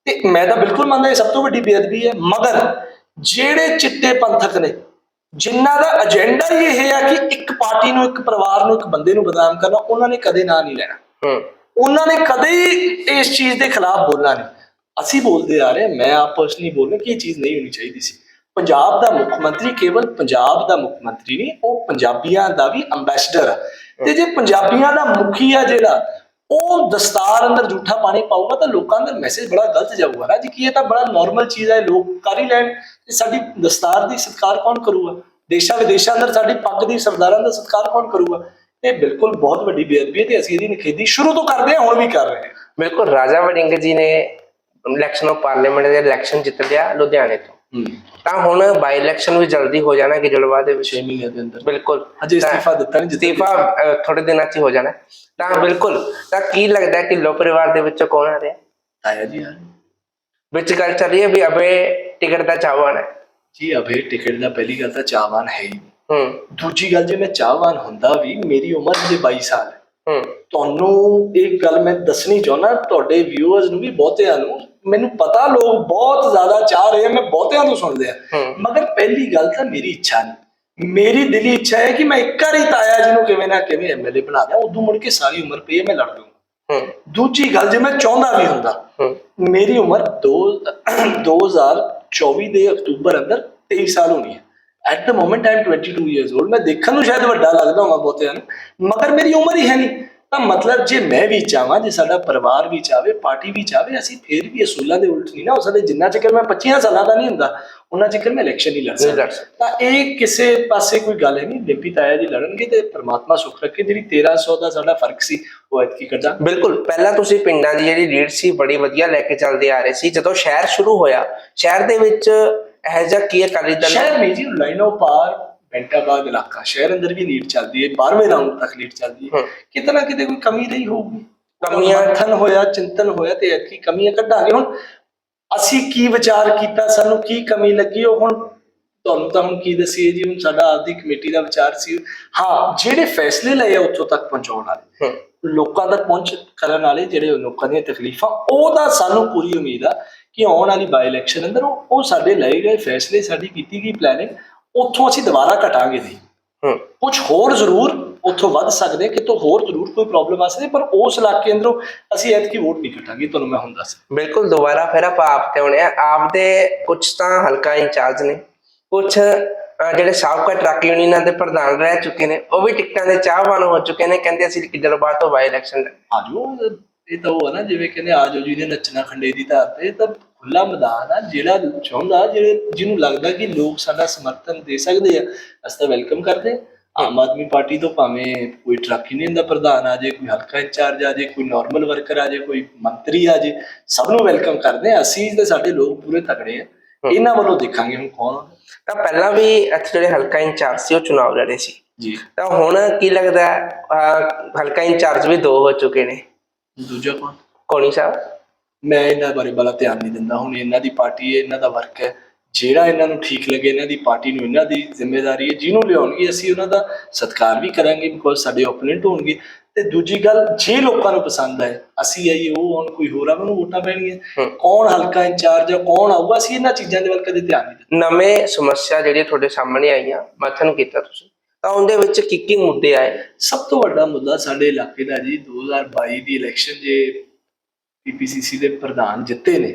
ਤੇ ਮੈਂ ਤਾਂ ਬਿਲਕੁਲ ਮੰਨਦਾ ਇਹ ਸਭ ਤੋਂ ਵੱਡੀ ਬੇਅਦਬੀ ਹੈ। ਮਗਰ ਜਿਹੜੇ ਚਿੱਟੇ ਪੰਥਕ ਨੇ ਜਿਨ੍ਹਾਂ ਦਾ ਏਜੰਡਾ ਹੀ ਇਹ ਹੈ ਕਿ ਇੱਕ ਪਾਰਟੀ ਨੂੰ ਇੱਕ ਪਰਿਵਾਰ ਨੂੰ ਇੱਕ ਬੰਦੇ ਨੂੰ ਬਦਨਾਮ ਕਰਨਾ ਉਹਨਾਂ ਨੇ ਕਦੇ ਨਾਂ ਨਹੀਂ ਲੈਣਾ।
ਹੂੰ।
ਉਹਨਾਂ ਨੇ ਕਦੇ ਇਸ ਚੀਜ਼ ਦੇ ਖਿਲਾਫ ਬੋਲਣਾ ਨਹੀਂ। ਅਸੀਂ ਬੋਲਦੇ ਆ ਰਹੇ ਮੈਂ ਆਪ ਪਰਸਨਲੀ ਬੋਲ ਰਿਹਾ ਕਿ ਇਹ ਚੀਜ਼ ਨਹੀਂ ਹੋਣੀ ਚਾਹੀਦੀ ਸੀ। ਪੰਜਾਬ ਦਾ ਮੁੱਖ ਮੰਤਰੀ ਕੇਵਲ ਪੰਜਾਬ ਦਾ ਮੁੱਖ ਮੰਤਰੀ ਨਹੀਂ, ਉਹ ਪੰਜਾਬੀਆਂ ਦਾ ਵੀ ਅੰਬੈਸਡਰ ਹੈ ਤੇ ਜੇ ਪੰਜਾਬੀਆਂ ਦਾ ਮੁਖੀ ਆ ਜਿਹੜਾ, ਉਹ ਦਸਤਾਰ ਅੰਦਰ ਝੂਠਾ ਪਾਣੀ ਪਾਊਗਾ ਤਾਂ ਲੋਕਾਂ ਦਾ ਮੈਸੇਜ ਬੜਾ ਗਲਤ ਜਾਊਗਾ ਨਾ ਜੀ, ਕਿ ਇਹ ਤਾਂ ਬੜਾ ਨਾਰਮਲ ਚੀਜ਼ ਹੈ ਲੋਕ ਕਰ ਹੀ ਲੈਣ। ਤੇ ਸਾਡੀ ਦਸਤਾਰ ਦੀ ਸਤਿਕਾਰ ਕੌਣ ਕਰੂਗਾ? ਦੇਸ਼ਾਂ ਵਿਦੇਸ਼ਾਂ ਅੰਦਰ ਸਾਡੀ ਪੱਗ ਦੀ ਸਰਦਾਰਾਂ ਦਾ ਸਤਿਕਾਰ ਕੌਣ ਕਰੂਗਾ? ਇਹ ਬਿਲਕੁਲ ਬਹੁਤ ਵੱਡੀ ਬੇਅਦਬੀ ਹੈ ਤੇ ਅਸੀਂ ਇਹਦੀ ਨਿਖੇਧੀ ਸ਼ੁਰੂ ਤੋਂ ਕਰਦੇ ਹਾਂ ਹੁਣ ਵੀ ਕਰ ਰਹੇ ਹਾਂ।
ਬਿਲਕੁਲ ਰਾਜਾ ਵੜਿੰਗ ਜੀ ਨੇ ਇਲੈਕਸ਼ਨ ਆਫ ਪਾਰਲੀਮੈਂਟ ਦੇ ਇਲੈਕਸ਼ਨ ਜਿੱਤ ਲਿਆ ਲੁਧਿਆਣੇ ਤੋਂ। ਤਾਂ ਹੁਣ ਬਾਈ ਇਲੈਕਸ਼ਨ ਵੀ ਜਲਦੀ ਹੋ ਜਾਣਾ ਗਿਜਲਵਾ ਦੇ ਵਿੱਚ।
6 ਮਹੀਨਿਆਂ ਦੇ ਅੰਦਰ।
ਬਿਲਕੁਲ।
ਅਜੇ ਇਸਤੀਫਾ ਦਿੱਤਾ ਨਹੀਂ
ਅਹ, ਥੋੜੇ ਦਿਨਾਂ 'ਚ ਹੀ ਹੋ ਜਾਣਾ। ਤਾਂ ਬਿਲਕੁਲ। ਤਾਂ ਕੀ ਲੱਗਦਾ ਹੈ ਕਿ ਲੋ ਪਰਿਵਾਰ ਦੇ ਵਿੱਚੋਂ ਕੌਣ ਆ ਰਿਹਾ?
ਆਇਆ ਜੀ ਆ
ਵਿੱਚ ਗੱਲ ਚੱਲ ਰਹੀ ਹੈ ਵੀ ਅਬੇ ਟਿਕਟ ਦਾ ਚਾਹਵਾਨ ਹੈ।
ਜੀ ਅਭੇ ਟਿਕਟ ਦਾ ਪਹਿਲੀ ਗੱਲ ਤਾਂ ਚਾਹਵਾਨ ਹੈ ਹੀ।
ਹੂੰ।
ਦੂਜੀ ਗੱਲ ਜੇ ਮੈਂ ਚਾਹਵਾਨ ਹੁੰਦਾ ਵੀ ਮੇਰੀ ਉਮਰ ਜੇ 22 ਸਾਲ ਹੈ।
ਹੂੰ।
ਤੁਹਾਨੂੰ ਇੱਕ ਗੱਲ ਮੈਂ ਦੱਸਣੀ ਚਾਹੁੰਦਾ ਤੁਹਾਡੇ ਵਿਊਅਰਸ ਨੂੰ ਵੀ ਬਹੁਤਿਆਂ ਨੂੰ। ਮੈਨੂੰ ਪਤਾ ਲੋਕ ਬਹੁਤ ਜ਼ਿਆਦਾ ਚਾਹ ਰਹੇ ਆ ਮੈਂ ਬਹੁਤਿਆਂ ਤੋਂ ਸੁਣਦੇ ਆ। ਮਗਰ ਪਹਿਲੀ ਗੱਲ ਤਾਂ ਮੇਰੀ ਇੱਛਾ ਨਹੀਂ ਮੇਰੀ ਦਿਲੀ ਇੱਛਾ ਹੈ ਕਿ ਮੈਂ ਇੱਕ ਵਾਰੀ ਤਾਇਆ ਜੀ ਨੂੰ ਕਿਵੇਂ ਨਾ ਕਿਵੇਂ ਐਮਐਲਏ ਬਣਾ ਦਿਆਂ ਉਦੋਂ ਮੁੜ ਕੇ ਸਾਰੀ ਉਮਰ ਪਈ ਮੈਂ ਲੜ
ਹੂੰ।
ਦੂਜੀ ਗੱਲ ਜੇ ਮੈਂ ਚਾਹੁੰਦਾ ਵੀ ਹੁੰਦਾ
ਹੂੰ।
ਮੇਰੀ ਉਮਰ ਦੋ 2024 ਦੇ ਅਕਤੂਬਰ ਅੰਦਰ 23 ਸਾਲ ਹੋਣੀ ਹੈ। At the moment I am 22 years old ਮੈਂ ਦੇਖਣ ਨੂੰ ਸ਼ਾਇਦ ਵੱਡਾ ਲੱਗਦਾ ਹਾਂ ਬਹੁਤਿਆਂ ਨੂੰ ਮਗਰ ਮੇਰੀ ਉਮਰ ਹੀ ਹੈ ਨਹੀਂ ਤਾਂ ਮਤਲਬ ਜੇ ਮੈਂ ਵੀ ਚਾਹਾਂ ਜੇ ਸਾਡਾ ਪਰਿਵਾਰ ਵੀ ਚਾਵੇ ਪਾਰਟੀ ਵੀ ਚਾਵੇ ਅਸੀਂ ਫੇਰ ਵੀ ਅਸੂਲਾਂ ਦੇ ਉਲਟ ਨਹੀਂ ਨਾ ਹੋ ਸਕਦੇ ਜਿੰਨਾ ਚਿਰ ਮੈਂ 25 ਸਾਲਾਂ ਦਾ ਨਹੀਂ ਹੁੰਦਾ ਉਹਨਾਂ ਚਿਰ ਮੈਂ ਇਲੈਕਸ਼ਨ ਨਹੀਂ ਲੜ ਸਕਦਾ ਤਾਂ ਇਹ ਕਿਸੇ ਪਾਸੇ ਕੋਈ ਗੱਲ ਹੈ ਨਹੀਂ ਡਿੰਪੀ ਤਾਇਆ ਜੀ ਲੜਨਗੇ ਤੇ ਪ੍ਰਮਾਤਮਾ ਸੁੱਖ ਰੱਖੇ ਜਿਹੜੀ 1300 ਦਾ ਸਾਡਾ ਫ਼ਰਕ ਸੀ ਉਹ ਐਤਕੀ ਕੱਢਾ
ਬਿਲਕੁਲ ਪਹਿਲਾਂ ਤੁਸੀਂ ਪਿੰਡਾਂ ਦੀ ਜਿਹੜੀ ਲੀਡ ਸੀ ਬੜੀ ਵਧੀਆ ਲੈ ਕੇ ਚੱਲਦੇ ਆ ਰਹੇ ਸੀ ਜਦੋਂ ਸ਼ਹਿਰ ਸ਼ੁਰੂ ਹੋਇਆ ਸ਼ਹਿਰ ਦੇ ਵਿੱਚ ਇਹ ਜਿਹਾ ਕੀ ਅਕਾਲੀ ਦਲ?
ਸ਼ਹਿਰ ਮੇਂ ਜੀ ਲਾਈਨੋ ਪਾਰ ਬੈਂਟਾਬਾਦ ਇਲਾਕਾ। ਸ਼ਹਿਰ ਅੰਦਰ ਵੀ ਲੀਡ ਚੱਲਦੀ ਹੈ 12ਵੇਂ ਰਾਉਂਡ ਤੱਕ ਲੀਡ ਚੱਲਦੀ ਹੈ। ਕਿਤੇ ਨਾ ਕਿਤੇ ਕੋਈ ਕਮੀ ਰਹੀ ਹੋਊਗੀ।
ਕਮੀਆਂ-
ਮੰਥਨ ਹੋਇਆ ਚਿੰਤਨ ਹੋਇਆ ਤੇ ਐਤਕੀ ਕਮੀਆਂ ਕੱਢਾਂਗੇ। ਹੁਣ ਅਸੀਂ ਕੀ ਵਿਚਾਰ ਕੀਤਾ ਸਾਨੂੰ ਕੀ ਕਮੀ ਲੱਗੀ ਉਹ ਹੁਣ ਤੁਹਾਨੂੰ ਤਾਂ ਹੁਣ ਕੀ ਦਸੀਏ ਜੀ ਹੁਣ ਸਾਡਾ ਆਪਦੀ ਕਮੇਟੀ ਦਾ ਵਿਚਾਰ ਸੀ। ਹਾਂ ਜਿਹੜੇ ਫੈਸਲੇ ਲਏ ਉੱਥੋਂ ਤੱਕ ਪਹੁੰਚਾਉਣ ਵਾਲੇ ਲੋਕਾਂ ਤੱਕ ਪਹੁੰਚ ਕਰਨ ਵਾਲੇ ਜਿਹੜੇ ਲੋਕਾਂ ਦੀਆਂ ਤਕਲੀਫਾਂ ਉਹਦਾ ਸਾਨੂੰ ਪੂਰੀ ਉਮੀਦ ਆ ਕਿ ਆਉਣ ਵਾਲੀ ਬਾਈ ਇਲੈਕਸ਼ਨ ਅੰਦਰ ਉਹ ਸਾਡੇ ਲਏ ਗਏ ਫੈਸਲੇ ਸਾਡੀ ਕੀਤੀ ਗਈ ਪਲੈਨਿੰਗ ਉੱਥੋਂ ਅਸੀਂ ਦੁਬਾਰਾ ਘਟਾਂਗੇ ਨਹੀਂ।
ਹੂੰ।
ਕੁਝ ਹੋਰ ਜ਼ਰੂਰ ਉੱਥੋਂ ਵੱਧ ਸਕਦੇ ਕਿਤੋਂ ਹੋਰ ਜ਼ਰੂਰ ਕੋਈ ਪ੍ਰੋਬਲਮ ਆ ਸਕਦੀ ਪਰ ਉਸ ਇਲਾਕੇ ਅੰਦਰੋਂ ਅਸੀਂ ਐਤਕੀ ਵੋਟ ਨਹੀਂ ਘਟਾਂਗੇ ਤੁਹਾਨੂੰ ਮੈਂ ਹੁਣ ਦੱਸ
ਬਿਲਕੁਲ ਦੁਬਾਰਾ ਫਿਰ ਆਪਾਂ ਆਪ ਤੇ ਆ। ਆਪ ਦੇ ਕੁਝ ਤਾਂ ਹਲਕਾ ਇੰਚਾਰਜ ਨੇ ਕੁਝ ਜਿਹੜੇ ਸਾਬਕਾ ਟਰੱਕ ਯੂਨੀਅਨਾਂ ਦੇ ਪ੍ਰਧਾਨ ਰਹਿ ਚੁੱਕੇ ਨੇ ਉਹ ਵੀ ਟਿਕਟਾਂ ਦੇ ਚਾਹਵਾਨ ਹੋ ਚੁੱਕੇ ਨੇ ਕਹਿੰਦੇ ਅਸੀਂ ਕਿਦਰਬਾਹ ਤੋਂ ਬਾਈ ਇਲੈਕਸ਼ਨ
ਆਜੋ ਇਹ ਤਾਂ ਉਹ ਆ ਨਾ ਜਿਵੇਂ ਕਹਿੰਦੇ ਆਜੋ ਜੀ ਨੇ ਨੱਚਣਾ ਖੰਡੇ ਦੀ ਧਾਰ ਤੇ ਇਹ ਤਾਂ ਖੁੱਲਾ ਮੈਦਾਨ ਆ ਜਿਹੜਾ ਚਾਹੁੰਦਾ ਜਿਹੜੇ ਜਿਹਨੂੰ ਲੱਗਦਾ ਕਿ ਲੋਕ ਸਾਡਾ ਸਮਰਥਨ ਦੇ ਸਕਦੇ ਆ ਅਸੀਂ ਤਾਂ ਵੈਲਕਮ ਕਰਦੇ ਹਾਂ। ਆਮ ਆਦਮੀ ਪਾਰਟੀ ਤੋਂ ਭਾਵੇਂ ਕੋਈ ਟਰੱਕ ਯੂਨੀਅਨ ਦਾ ਪ੍ਰਧਾਨ ਆ ਜੇ ਕੋਈ ਹਲਕਾ ਇੰਚਾਰਜ ਆ ਜੇ ਕੋਈ ਨਾਰਮਲ ਵਰਕਰ ਆ ਜੇ ਕੋਈ ਮੰਤਰੀ ਆ ਜੇ ਸਭ ਨੂੰ ਵੈਲਕਮ ਕਰਦੇ ਆ। ਅਸੀਂ ਤੇ ਸਾਡੇ ਲੋਕ ਪੂਰੇ ਤਕੜੇ ਆ। ਇਹਨਾਂ ਵੱਲੋਂ ਦੇਖਾਂਗੇ ਹੁਣ ਕੌਣ ਆ।
ਤਾਂ ਪਹਿਲਾਂ ਵੀ ਇੱਥੇ ਜਿਹੜੇ ਹਲਕਾ ਇੰਚਾਰਜ ਸੀ ਉਹ ਚੁਣਾਵ ਲੜੇ ਸੀ।
ਜੀ।
ਤਾਂ ਹੁਣ ਕੀ ਲੱਗਦਾ ਹੈ, ਅਹ, ਹਲਕਾ ਇੰਚਾਰਜ ਵੀ ਦੋ ਹੋ ਚੁੱਕੇ ਨੇ।
ਦੂਜਾ ਕੌਣ?
ਕੋਣੀ ਸਾਹਿਬ?
ਮੈਂ ਇਹਨਾਂ ਬਾਰੇ ਬੜਾ ਧਿਆਨ ਨਹੀਂ ਦਿੰਦਾ। ਹੁਣ ਇਹਨਾਂ ਦੀ ਪਾਰਟੀ ਹੈ ਇਹਨਾਂ ਦਾ ਵਰਕ ਹੈ। ਜਿਹੜਾ ਇਹਨਾਂ ਨੂੰ ਠੀਕ ਲੱਗੇ ਇਹਨਾਂ ਦੀ ਪਾਰਟੀ ਨੂੰ ਇਹਨਾਂ ਦੀ ਜ਼ਿੰਮੇਵਾਰੀ ਹੈ ਜਿਹਨੂੰ ਲਿਆਉਣਗੇ ਅਸੀਂ ਉਹਨਾਂ ਦਾ ਸਤਿਕਾਰ ਵੀ ਕਰਾਂਗੇ ਬਿਕੋਜ਼ ਸਾਡੇ ਓਪੋਨੈਂਟ ਹੋਣਗੇ। ਤੇ ਦੂਜੀ ਗੱਲ ਜੇ ਲੋਕਾਂ ਨੂੰ ਪਸੰਦ ਆਏ ਅਸੀਂ ਆਈਏ ਉਹ ਹੁਣ ਕੋਈ ਹੋਰ ਆ ਉਹਨੂੰ ਵੋਟਾਂ ਪੈਣਗੀਆਂ। ਕੌਣ ਹਲਕਾ ਇੰਚਾਰਜ ਆ ਕੌਣ ਆਊਗਾ ਅਸੀਂ ਇਹਨਾਂ ਚੀਜ਼ਾਂ ਦੇ ਵੱਲ ਕਦੇ ਧਿਆਨ ਨਹੀਂ ਦਿੰਦੇ।
ਨਵੇਂ ਸਮੱਸਿਆ ਜਿਹੜੀ ਤੁਹਾਡੇ ਸਾਹਮਣੇ ਆਈਆਂ ਮਥਨ ਕੀਤਾ ਤੁਸੀਂ। ਤਾਂ ਉਹਦੇ ਵਿੱਚ ਕੀ ਕੀ ਮੁੱਦੇ ਆਏ?
ਸਭ ਤੋਂ ਵੱਡਾ ਮੁੱਦਾ ਸਾਡੇ ਇਲਾਕੇ ਦਾ ਜੀ 2022 ਦੀ ਇਲੈਕਸ਼ਨ ਜੇ ਪੀਪੀਸੀਸੀ ਦੇ ਪ੍ਰਧਾਨ ਜਿੱਤੇ ਨੇ,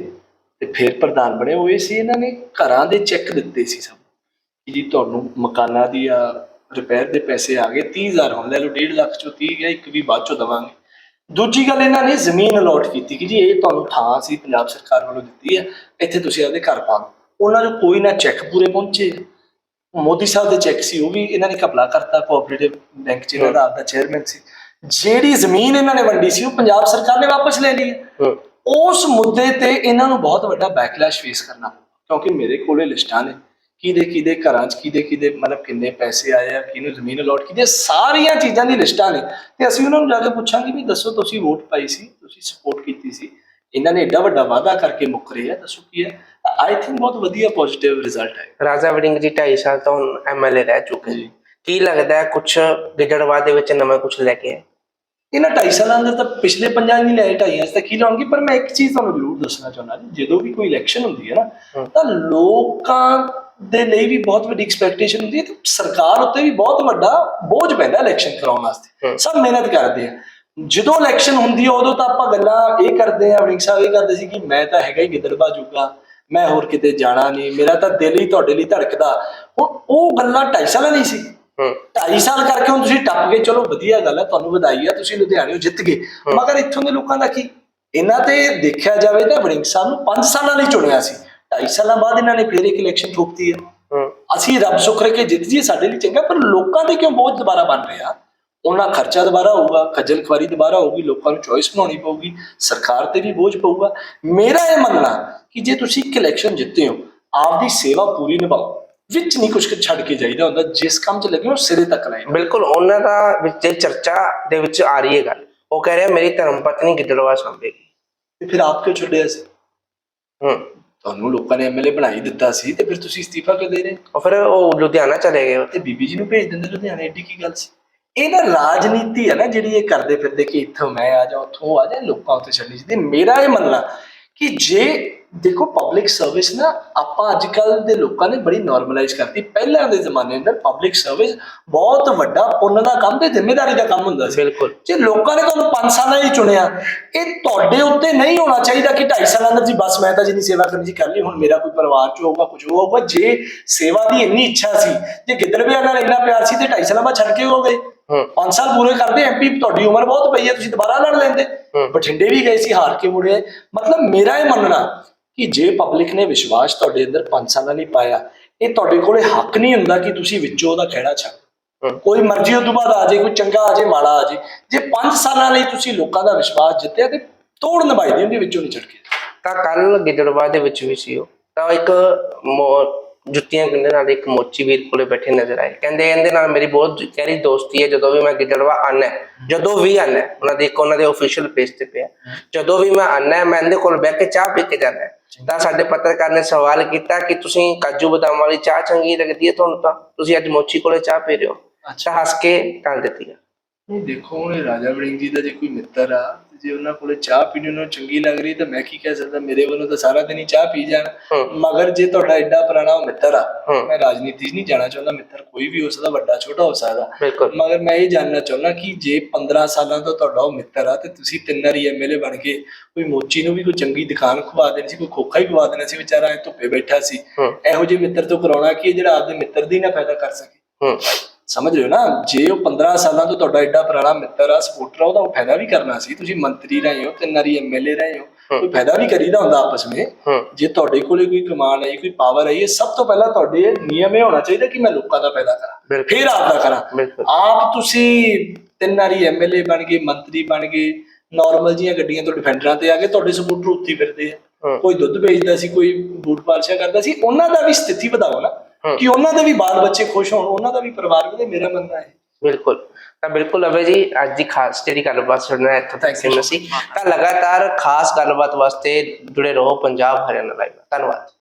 ਤੇ ਫਿਰ ਪ੍ਰਧਾਨ ਬਣੇ ਹੋਏ ਸੀ, ਇਹਨਾਂ ਨੇ ਘਰਾਂ ਦੇ ਚੈੱਕ ਦਿੱਤੇ ਸੀ ਸਭ। ਕਿ ਜੀ ਤੁਹਾਨੂੰ ਮਕਾਨਾਂ ਦੀ ਆ ਰਿਪੇਅਰ ਦੇ ਪੈਸੇ ਆ ਗਏ 30000 ਹੁਣ ਲੈ ਲਓ 1.5 ਲੱਖ ਚੋਂ 30 ਗਿਆ, ਇੱਕ ਵੀ ਬਾਅਦ ਚੋਂ ਦਵਾਂਗੇ। ਦੂਜੀ ਗੱਲ, ਇਹਨਾਂ ਨੇ ਜ਼ਮੀਨ ਅਲੋਟ ਕੀਤੀ ਕਿ ਜੀ ਇਹ ਤੁਹਾਨੂੰ ਥਾਂ ਸੀ ਪੰਜਾਬ ਸਰਕਾਰ ਵੱਲੋਂ ਦਿੱਤੀ ਹੈ, ਇੱਥੇ ਤੁਸੀਂ ਆਪਦੇ ਘਰ ਪਾ ਉਹਨਾਂ ਨੂੰ ਕੋਈ ਨਾ ਚੈੱਕ ਪੂਰੇ ਪਹੁੰਚੇ। ਮੋਦੀ ਸਾਹਿਬ ਦੇ ਚੈੱਕ ਸੀ ਉਹ ਵੀ ਇਹਨਾਂ ਨੇ ਕਪਲਾ ਕਰਤਾ ਕੋਆਪਰੇਟਿਵ ਬੈਂਕ ਇਹਨਾਂ ਦਾ ਆਪਦਾ ਚੇਅਰਮੈਨ ਸੀ। ਜਿਹੜੀ ਜ਼ਮੀਨ ਇਹਨਾਂ ਨੇ ਵੰਡੀ ਸੀ ਉਹ ਪੰਜਾਬ ਸਰਕਾਰ ਨੇ ਵਾਪਸ ਲੈ ਲਈ ਹੈ। ਉਸ ਮੁੱਦੇ ਤੇ ਇਹਨਾਂ ਨੂੰ ਬਹੁਤ ਵੱਡਾ ਬੈਕਲੈਸ਼ ਫੇਸ ਕਰਨਾ। ਕਿਉਂਕਿ ਮੇਰੇ ਕੋਲੇ ਲਿਸਟਾਂ ਨੇ ਕਿਹਦੇ ਕਿਹਦੇ ਘਰਾਂ 'ਚ ਕਿਹਦੇ ਕਿਹਦੇ ਮਤਲਬ ਕਿੰਨੇ ਪੈਸੇ ਆਏ ਆ ਕਿਹਨੂੰ ਜ਼ਮੀਨ ਅਲਾਟ ਕੀਤੀ ਸਾਰੀਆਂ ਚੀਜ਼ਾਂ ਦੀ ਲਿਸਟਾਂ ਨੇ। ਤੇ ਅਸੀਂ ਉਹਨਾਂ ਨੂੰ ਜਾ ਕੇ ਪੁੱਛਾਂਗੇ ਵੀ ਦੱਸੋ ਤੁਸੀਂ ਵੋਟ ਪਾਈ ਸੀ ਤੁਸੀਂ ਸਪੋਰਟ ਕੀਤੀ ਸੀ। ਇਹਨਾਂ ਨੇ ਏਡਾ ਵੱਡਾ ਵਾਅਦਾ ਕਰਕੇ ਮੁੱਕ ਰਹੇ ਆ ਦੱਸੋ ਕੀ ਹੈ। ਆਈ ਥਿੰਕ ਬਹੁਤ ਵਧੀਆ ਪੋਜ਼ਿਟਿਵ ਰਿਜ਼ਲਟ ਹੈ।
ਰਾਜਾ ਵੜਿੰਗ ਜੀ 2.5 ਸਾਲ ਤੋਂ ਐਮਐਲਏ ਰਹਿ ਚੁੱਕੇ
ਜੀ।
ਕੀ ਲੱਗਦਾ ਹੈ ਕੁਝ ਗਿੱਦੜਵਾ ਦੇ ਵਿੱਚ ਨਵਾਂ ਕੁਝ ਲੈ ਕੇ ਆਏ?
ਇਹਨਾਂ 2.5 ਸਾਲਾਂ ਦੇ ਤਾਂ ਪਿਛਲੇ ਪੰਜਾਂ ਨਹੀਂ ਲਏ 2.5 ਅੱਜ ਤੱਕ ਹੀ ਲਾਉਣਗੇ ਪਰ ਮੈਂ ਇੱਕ ਚੀਜ਼ ਤੁਹਾਨੂੰ ਜ਼ਰੂਰ ਦੱਸਣਾ ਚਾਹੁੰਦਾ ਜੀ ਜਦੋਂ ਵੀ ਕੋਈ ਇਲੈਕਸ਼ਨ ਹੁੰਦੀ ਹੈ ਨਾ। ਤਾਂ ਲੋਕਾਂ ਦੇ ਲਈ ਵੀ ਬਹੁਤ ਵੱਡੀ ਐਕਸਪੈਕਟੇਸ਼ਨ ਹੁੰਦੀ ਹੈ ਤੇ ਸਰਕਾਰ ਉੱਤੇ ਵੀ ਬਹੁਤ ਵੱਡਾ ਬੋਝ ਪੈਂਦਾ ਇਲੈਕਸ਼ਨ ਕਰਾਉਣ ਵਾਸਤੇ। ਸਭ ਮਿਹਨਤ ਕਰਦੇ ਆ। ਜਦੋਂ ਇਲੈਕਸ਼ਨ ਹੁੰਦੀ ਹੈ ਉਦੋਂ ਤਾਂ ਆਪਾਂ ਗੱਲਾਂ ਇਹ ਕਰਦੇ ਆ ਵੜਿੰਗ ਸਾਹਿਬ ਇਹ ਕਰਦੇ ਸੀ ਕਿ ਮੈਂ ਤਾਂ ਹੈਗਾ ਹੀ ਗਿੱਦੜਬਾ ਜੁਗਾ। ਮੈਂ ਹੋਰ ਕਿਤੇ ਜਾਣਾ ਨਹੀਂ ਮੇਰਾ ਤਾਂ ਦਿਲ ਹੀ ਤੁਹਾਡੇ ਲਈ ਧੜਕਦਾ। ਹੁਣ ਉਹ ਗੱਲਾਂ 2.5 ਸਾਲਾਂ ਨਹੀਂ ਸੀ।
ਹੂੰ।
2.5 ਸਾਲ ਕਰਕੇ ਹੁਣ ਤੁਸੀਂ ਟੱਪ ਗਏ ਚਲੋ ਵਧੀਆ ਗੱਲ ਹੈ ਤੁਹਾਨੂੰ ਵਧਾਈ ਆ ਤੁਸੀਂ ਲੁਧਿਆਣੇੋਂ ਜਿੱਤ ਗਏ। ਮਗਰ ਇੱਥੋਂ ਦੇ ਲੋਕਾਂ ਦਾ ਕੀ? ਇਹਨਾਂ ਤੇ ਦੇਖਿਆ ਜਾਵੇ ਤਾਂ ਵੜਿੰਗ ਸਾਹਿਬ ਨੂੰ 5 ਸਾਲਾਂ ਲਈ ਚੁਣਿਆ ਸੀ। 2.5 ਸਾਲਾਂ ਬਾਅਦ ਇਹਨਾਂ ਨੇ ਫੇਰ ਇੱਕ ਇਲੈਕਸ਼ਨ ਠੋਕਤੀ ਹੈ
ਹੂੰ।
ਅਸੀਂ ਰੱਬ ਸ਼ੁਕਰ ਕੇ ਜਿੱਤ ਜੀਏ ਸਾਡੇ ਲਈ ਚੰਗਾ ਪਰ ਲੋਕਾਂ ਦੇ ਕਿਉਂ ਬੋਝ ਦੁਬਾਰਾ ਬਣ ਰਿਹਾ? ਉਹਨਾਂ ਖਰਚਾ ਦੁਬਾਰਾ ਹੋਊਗਾ ਖੱਜਲ ਖਵਾਰੀ ਦੁਬਾਰਾ ਹੋਊਗੀ ਲੋਕਾਂ ਨੂੰ ਚੋਇਸ ਬਣਾਉਣੀ ਪਊਗੀ ਸਰਕਾਰ ਤੇ ਵੀ ਬੋਝ ਪਊਗਾ। ਮੇਰਾ ਇਹ ਮੰਨਣਾ ਕਿ ਜੇ ਤੁਸੀਂ ਇੱਕ ਇਲੈਕਸ਼ਨ ਜਿੱਤੇ ਹੋ ਆਪਦੀ ਸੇਵਾ ਪੂਰੀ ਨਿਭਾਓ ਵਿੱਚ ਨਹੀਂ ਕੁਝ ਛੱਡ ਕੇ ਜਾਈਦਾ ਹੁੰਦਾ ਜਿਸ ਕੰਮ 'ਚ ਲੱਗੇ ਹੋ ਸਿਰੇ ਤੱਕ ਲਾਏ
ਬਿਲਕੁਲ ਉਹਨਾਂ ਦਾ ਵਿੱਚ ਚਰਚਾ ਦੇ ਵਿੱਚ ਆ ਰਹੀ ਹੈ ਗੱਲ ਉਹ ਕਹਿ ਰਿਹਾ ਮੇਰੀ ਧਰਮ ਪਤਨੀ ਗਿੱਦੜਵਾ ਸੰਭੇਗੀ।
ਤੇ ਫਿਰ ਆਪ ਕਿਉਂ ਛੱਡਿਆ ਸੀ?
ਹੂੰ।
ਤੁਹਾਨੂੰ ਲੋਕਾਂ ਨੇ ਐਮਐਲਏ ਬਣਾ ਹੀ ਦਿੱਤਾ ਸੀ ਤੇ ਫਿਰ ਤੁਸੀਂ ਅਸਤੀਫਾ ਕਿਉਂ ਦੇ ਰਹੇ?
ਉਹ ਫਿਰ ਉਹ ਲੁਧਿਆਣਾ ਚਲੇ ਗਏ।
ਤੇ ਬੀਬੀ ਜੀ ਨੂੰ ਭੇਜ ਦਿੰਦੇ ਲੁਧਿਆਣੇ ਏਡੀ ਕੀ ਗੱਲ ਸੀ? ਇਹ ਨਾ ਰਾਜਨੀਤੀ ਹੈ ਨਾ ਜਿਹੜੀ ਇਹ ਕਰਦੇ ਫਿਰਦੇ ਕਿ ਇੱਥੋਂ ਮੈਂ ਆ ਜਾ ਉੱਥੋਂ ਆ ਜਾ ਲੋਕਾਂ ਉੱਤੇ ਛੱਡਣੀ ਚਾਹੀਦੀ ਮੇਰਾ ਇਹ ਮੰਨਣਾ ਕਿ ਜੇ ਦੇਖੋ ਪਬਲਿਕ ਸਰਵਿਸ ਨਾ ਆਪਾਂ ਅੱਜ ਕੱਲ ਦੇ ਲੋਕਾਂ ਨੇ ਬੜੀ ਨਾਰਮਲਾਈਜ਼ ਕਰਤੀ। ਪਹਿਲਾਂ ਦੇ ਜ਼ਮਾਨੇ ਅੰਦਰ ਪਬਲਿਕ ਸਰਵਿਸ ਬਹੁਤ ਵੱਡਾ ਪੁੰਨ ਦਾ ਕੰਮ ਤੇ ਜ਼ਿੰਮੇਵਾਰੀ ਦਾ ਕੰਮ ਹੁੰਦਾ ਸੀ।
ਬਿਲਕੁਲ।
ਜੇ ਲੋਕਾਂ ਨੇ ਤੁਹਾਨੂੰ 5 ਸਾਲਾਂ ਲਈ ਚੁਣਿਆ ਇਹ ਤੁਹਾਡੇ ਉੱਤੇ ਨਹੀਂ ਹੋਣਾ ਚਾਹੀਦਾ ਕਿ 2.5 ਸਾਲਾਂ ਅੰਦਰ ਜੀ ਬਸ ਮੈਂ ਤਾਂ ਜਿੰਨੀ ਸੇਵਾ ਕਰਨੀ ਸੀ ਕਰ ਲਈ ਹੁਣ ਮੇਰਾ ਕੋਈ ਪਰਿਵਾਰ ਚ ਹੋਊਗਾ ਕੁਝ ਹੋਊਗਾ। ਜੇ ਸੇਵਾ ਦੀ ਇੰਨੀ ਇੱਛਾ ਸੀ ਜੇ ਗਿੱਦੜ ਵੀ ਨਾਲ ਇੰਨਾ ਪਿਆਰ ਸੀ ਤੇ 2.5 ਸਾਲਾਂ ਬਾਅਦ ਛੱਡ ਕੇ ਹੋ ਗਏ? 5 ਸਾਲ ਪੂਰੇ ਕਰਦੇ ਐਮਪੀ ਤੁਹਾਡੀ ਉਮਰ ਬਹੁਤ ਪਈ ਹੈ ਤੁਸੀਂ ਦੁਬਾਰਾ ਲੜ ਲੈਂਦੇ। ਬਠਿੰਡੇ ਵੀ ਗਏ ਸੀ ਹਾਰ ਕੇ ਮੁੜੇ। ਮਤਲਬ ਮੇਰਾ ਇਹ ਮੰਨਣਾ ਕਿ ਜੇ ਪਬਲਿਕ ਨੇ ਵਿਸ਼ਵਾਸ ਤੁਹਾਡੇ ਅੰਦਰ 5 ਸਾਲਾਂ ਲਈ ਪਾਇਆ ਇਹ ਤੁਹਾਡੇ ਕੋਲੇ ਹੱਕ ਨਹੀਂ ਹੁੰਦਾ ਕਿ ਤੁਸੀਂ ਵਿੱਚੋਂ ਉਹਦਾ ਖਹਿੜਾ ਛੱਡ ਕੋਈ ਮਰਜ਼ੀ ਉਹ ਤੋਂ ਬਾਅਦ ਆ ਜਾਏ ਕੋਈ ਚੰਗਾ ਆ ਜਾਏ ਮਾੜਾ ਆ ਜਾਏ ਜੇ 5 ਸਾਲਾਂ ਲਈ ਤੁਸੀਂ ਲੋਕਾਂ ਦਾ ਵਿਸ਼ਵਾਸ ਜਿੱਤਿਆ ਤੇ ਤੋੜ ਨਿਭਾਈ ਦੀ ਹੁੰਦੀ ਵਿੱਚੋਂ ਨਹੀਂ ਛੱਡ ਕੇ।
ਤਾਂ ਕੱਲ ਗਿੱਦੜਵਾ ਦੇ ਵਿੱਚ ਵੀ ਸੀ ਉਹ। ਤਾਂ ਇੱਕ ਜੁੱਤੀਆਂ ਕਿੰਦੇ ਨਾਲ ਇੱਕ ਮੋਚੀ ਵੀਰ ਕੋਲੇ ਬੈਠੇ ਨਜ਼ਰ ਆਏ। ਕਹਿੰਦੇ ਇਹਦੇ ਨਾਲ ਮੇਰੀ ਬਹੁਤ ਗਹਿਰੀ ਦੋਸਤੀ ਹੈ, ਜਦੋਂ ਵੀ ਮੈਂ ਗਿੱਦੜਵਾ ਆਨਾ ਜਦੋਂ ਵੀ ਆਨਾ ਉਹਨਾਂ ਦੇ ਇੱਕ ਉਹਨਾਂ ਦੇ ਅਫੀਸ਼ੀਅਲ ਪੇਜ ਤੇ ਪਿਆ। ਜਦੋਂ ਵੀ ਮੈਂ ਆਨਾ ਮੈਂ ਇਹਦੇ ਕੋਲ ਬਹਿ ਕੇ ਚਾਹ ਪੀ ਕੇ ਜਾਣਾ ਤਾਂ ਸਾਡੇ ਪੱਤਰਕਾਰ ਨੇ ਸਵਾਲ ਕੀਤਾ ਕਿ ਤੁਸੀਂ ਕਾਜੂ ਬਦਾਮ ਵਾਲੀ ਚਾਹ ਚੰਗੀ ਲੱਗਦੀ ਹੈ ਤੁਹਾਨੂੰ ਤਾਂ? ਤੁਸੀਂ ਅੱਜ ਮੋਚੀ ਕੋਲੇ ਚਾਹ ਪੀ ਰਹੇ ਹੋ। ਅੱਛਾ ਹੱਸ ਕੇ ਟਾਲ ਦਿੱਤੀ ਹੈ
ਨਹੀਂ ਦੇਖੋ ਹੁਣ ਇਹ ਰਾਜਾ ਵੜਿੰਗ ਜੀ ਦਾ ਜੇ ਕੋਈ ਮਿੱਤਰ ਆ ਤੇ ਜੇ ਉਹਨਾਂ ਕੋਲੇ ਚਾਹ ਪੀਣੀ ਨੂੰ ਚੰਗੀ ਲੱਗ ਰਹੀ ਤਾਂ ਮੈਂ ਕੀ ਕਹਿ ਸਕਦਾ? ਮੇਰੇ ਵੱਲੋਂ ਤਾਂ ਸਾਰਾ ਦਿਨ ਹੀ ਚਾਹ ਪੀ ਜਾਣ। ਮਗਰ ਜੇ ਤੁਹਾਡਾ ਐਡਾ ਪੁਰਾਣਾ ਉਹ ਮਿੱਤਰ ਆ। ਮੈਂ ਰਾਜਨੀਤੀ 'ਚ ਨਹੀਂ ਜਾਣਾ ਚਾਹੁੰਦਾ ਮਿੱਤਰ ਕੋਈ ਵੀ ਹੋ ਸਕਦਾ ਵੱਡਾ ਛੋਟਾ ਹੋ ਸਕਦਾ। ਮਗਰ ਮੈਂ ਇਹ ਜਾਣਨਾ ਚਾਹੁੰਦਾ ਕਿ ਜੇ 15 ਸਾਲਾਂ ਤੋਂ ਤੁਹਾਡਾ ਉਹ ਮਿੱਤਰ ਆ ਤੇ ਤੁਸੀਂ ਤਿੰਨ ਵਾਰੀ ਐਮਐਲਏ ਬਣ ਕੇ ਕੋਈ ਮੋਚੀ ਨੂੰ ਵੀ ਕੋਈ ਚੰਗੀ ਦੁਕਾਨ ਖਵਾ ਦੇਣੀ ਸੀ ਕੋਈ ਖੋਖਾ ਹੀ ਖਵਾ ਦੇਣਾ ਸੀ ਵਿਚਾਰਾ ਐ ਧੁੱਪੇ ਬੈਠਾ ਸੀ। ਇਹੋ ਜਿਹੇ ਮਿੱਤਰ ਤੋਂ ਕਰਾਉਣਾ ਕਿ ਜਿਹੜਾ ਆਪਦੇ ਮਿੱਤਰ ਦੀ ਨਾ ਫਾਇਦਾ ਕਰ ਸਕੇ। ਸਮਝ ਰਹੇ ਹੋ ਨਾ? ਜੇ ਉਹ 15 ਸਾਲਾਂ ਤੋਂ ਤੁਹਾਡਾ ਐਡਾ ਪੁਰਾਣਾ ਮਿੱਤਰ ਆ ਸਪੋਰਟਰ ਆ ਉਹਦਾ ਉਹ ਫਾਇਦਾ ਵੀ ਕਰਨਾ ਸੀ? ਤੁਸੀਂ ਮੰਤਰੀ ਰਹੇ ਹੋ ਤਿੰਨ ਵਾਰੀ ਐਮਐਲਏ ਰਹੇ ਹੋ
ਹੂੰ।
ਕੋਈ ਫਾਇਦਾ ਵੀ ਕਰੀਦਾ ਹੁੰਦਾ ਆਪਸ ਵਿੱਚ?
ਹੂੰ।
ਜੇ ਤੁਹਾਡੇ ਕੋਲੇ ਕੋਈ ਕਮਾਨ ਆਈ ਕੋਈ ਪਾਵਰ ਹੈ ਸਭ ਤੋਂ ਪਹਿਲਾਂ ਤੁਹਾਡੇ ਇਹ ਨਿਯਮ ਇਹ ਹੋਣਾ ਚਾਹੀਦਾ ਕਿ ਮੈਂ ਲੋਕਾਂ ਦਾ ਫਾਇਦਾ ਕਰਾਂ। ਫਿਰ ਆਪ ਦਾ ਕਰਾਂ ਆਪ ਤੁਸੀਂ ਤਿੰਨ ਵਾਰੀ ਐਮਐਲਏ ਬਣ ਗਏ ਮੰਤਰੀ ਬਣ ਗਏ ਨਾਰਮਲ ਜੀਆਂ ਗੱਡੀਆਂ ਤੋਂ ਡਿਫੈਂਡਰਾਂ ਤੇ ਆ ਗਏ ਤੁਹਾਡੇ ਸਪੋਰਟਰ ਉੱਥੇ ਹੀ ਫਿਰਦੇ ਆ।
ਹੂੰ।
ਕੋਈ ਦੁੱਧ ਵੇਚਦਾ ਸੀ ਕੋਈ ਬੂਟ ਪਾਲਸ਼ਾ ਕਰਦਾ ਸੀ ਉਹਨਾਂ ਦਾ ਵੀ ਸਥਿਤੀ ਵਧਾਓ ਨਾ।
ਹੂੰ।
ਕਿ ਉਹਨਾਂ ਦੇ ਵੀ ਬਾਲ ਬੱਚੇ ਖੁਸ਼ ਹੋਣ ਉਹਨਾਂ ਦਾ ਵੀ ਪਰਿਵਾਰ ਵਧੇ ਮੇਰਾ ਮੰਨਣਾ ਹੈ।
ਬਿਲਕੁਲ। ਤਾਂ ਬਿਲਕੁਲ ਅਵੇ ਜੀ ਅੱਜ ਦੀ ਖਾਸ ਜਿਹੜੀ ਗੱਲਬਾਤ ਸੁਣਨਾ ਇੱਥੋਂ ਤੱਕ ਸੀ। ਤਾਂ ਲਗਾਤਾਰ ਖਾਸ ਗੱਲਬਾਤ ਵਾਸਤੇ ਜੁੜੇ ਰਹੋ ਪੰਜਾਬ ਹਰਿਆਣਾ ਲਾਈਵ ਧੰਨਵਾਦ।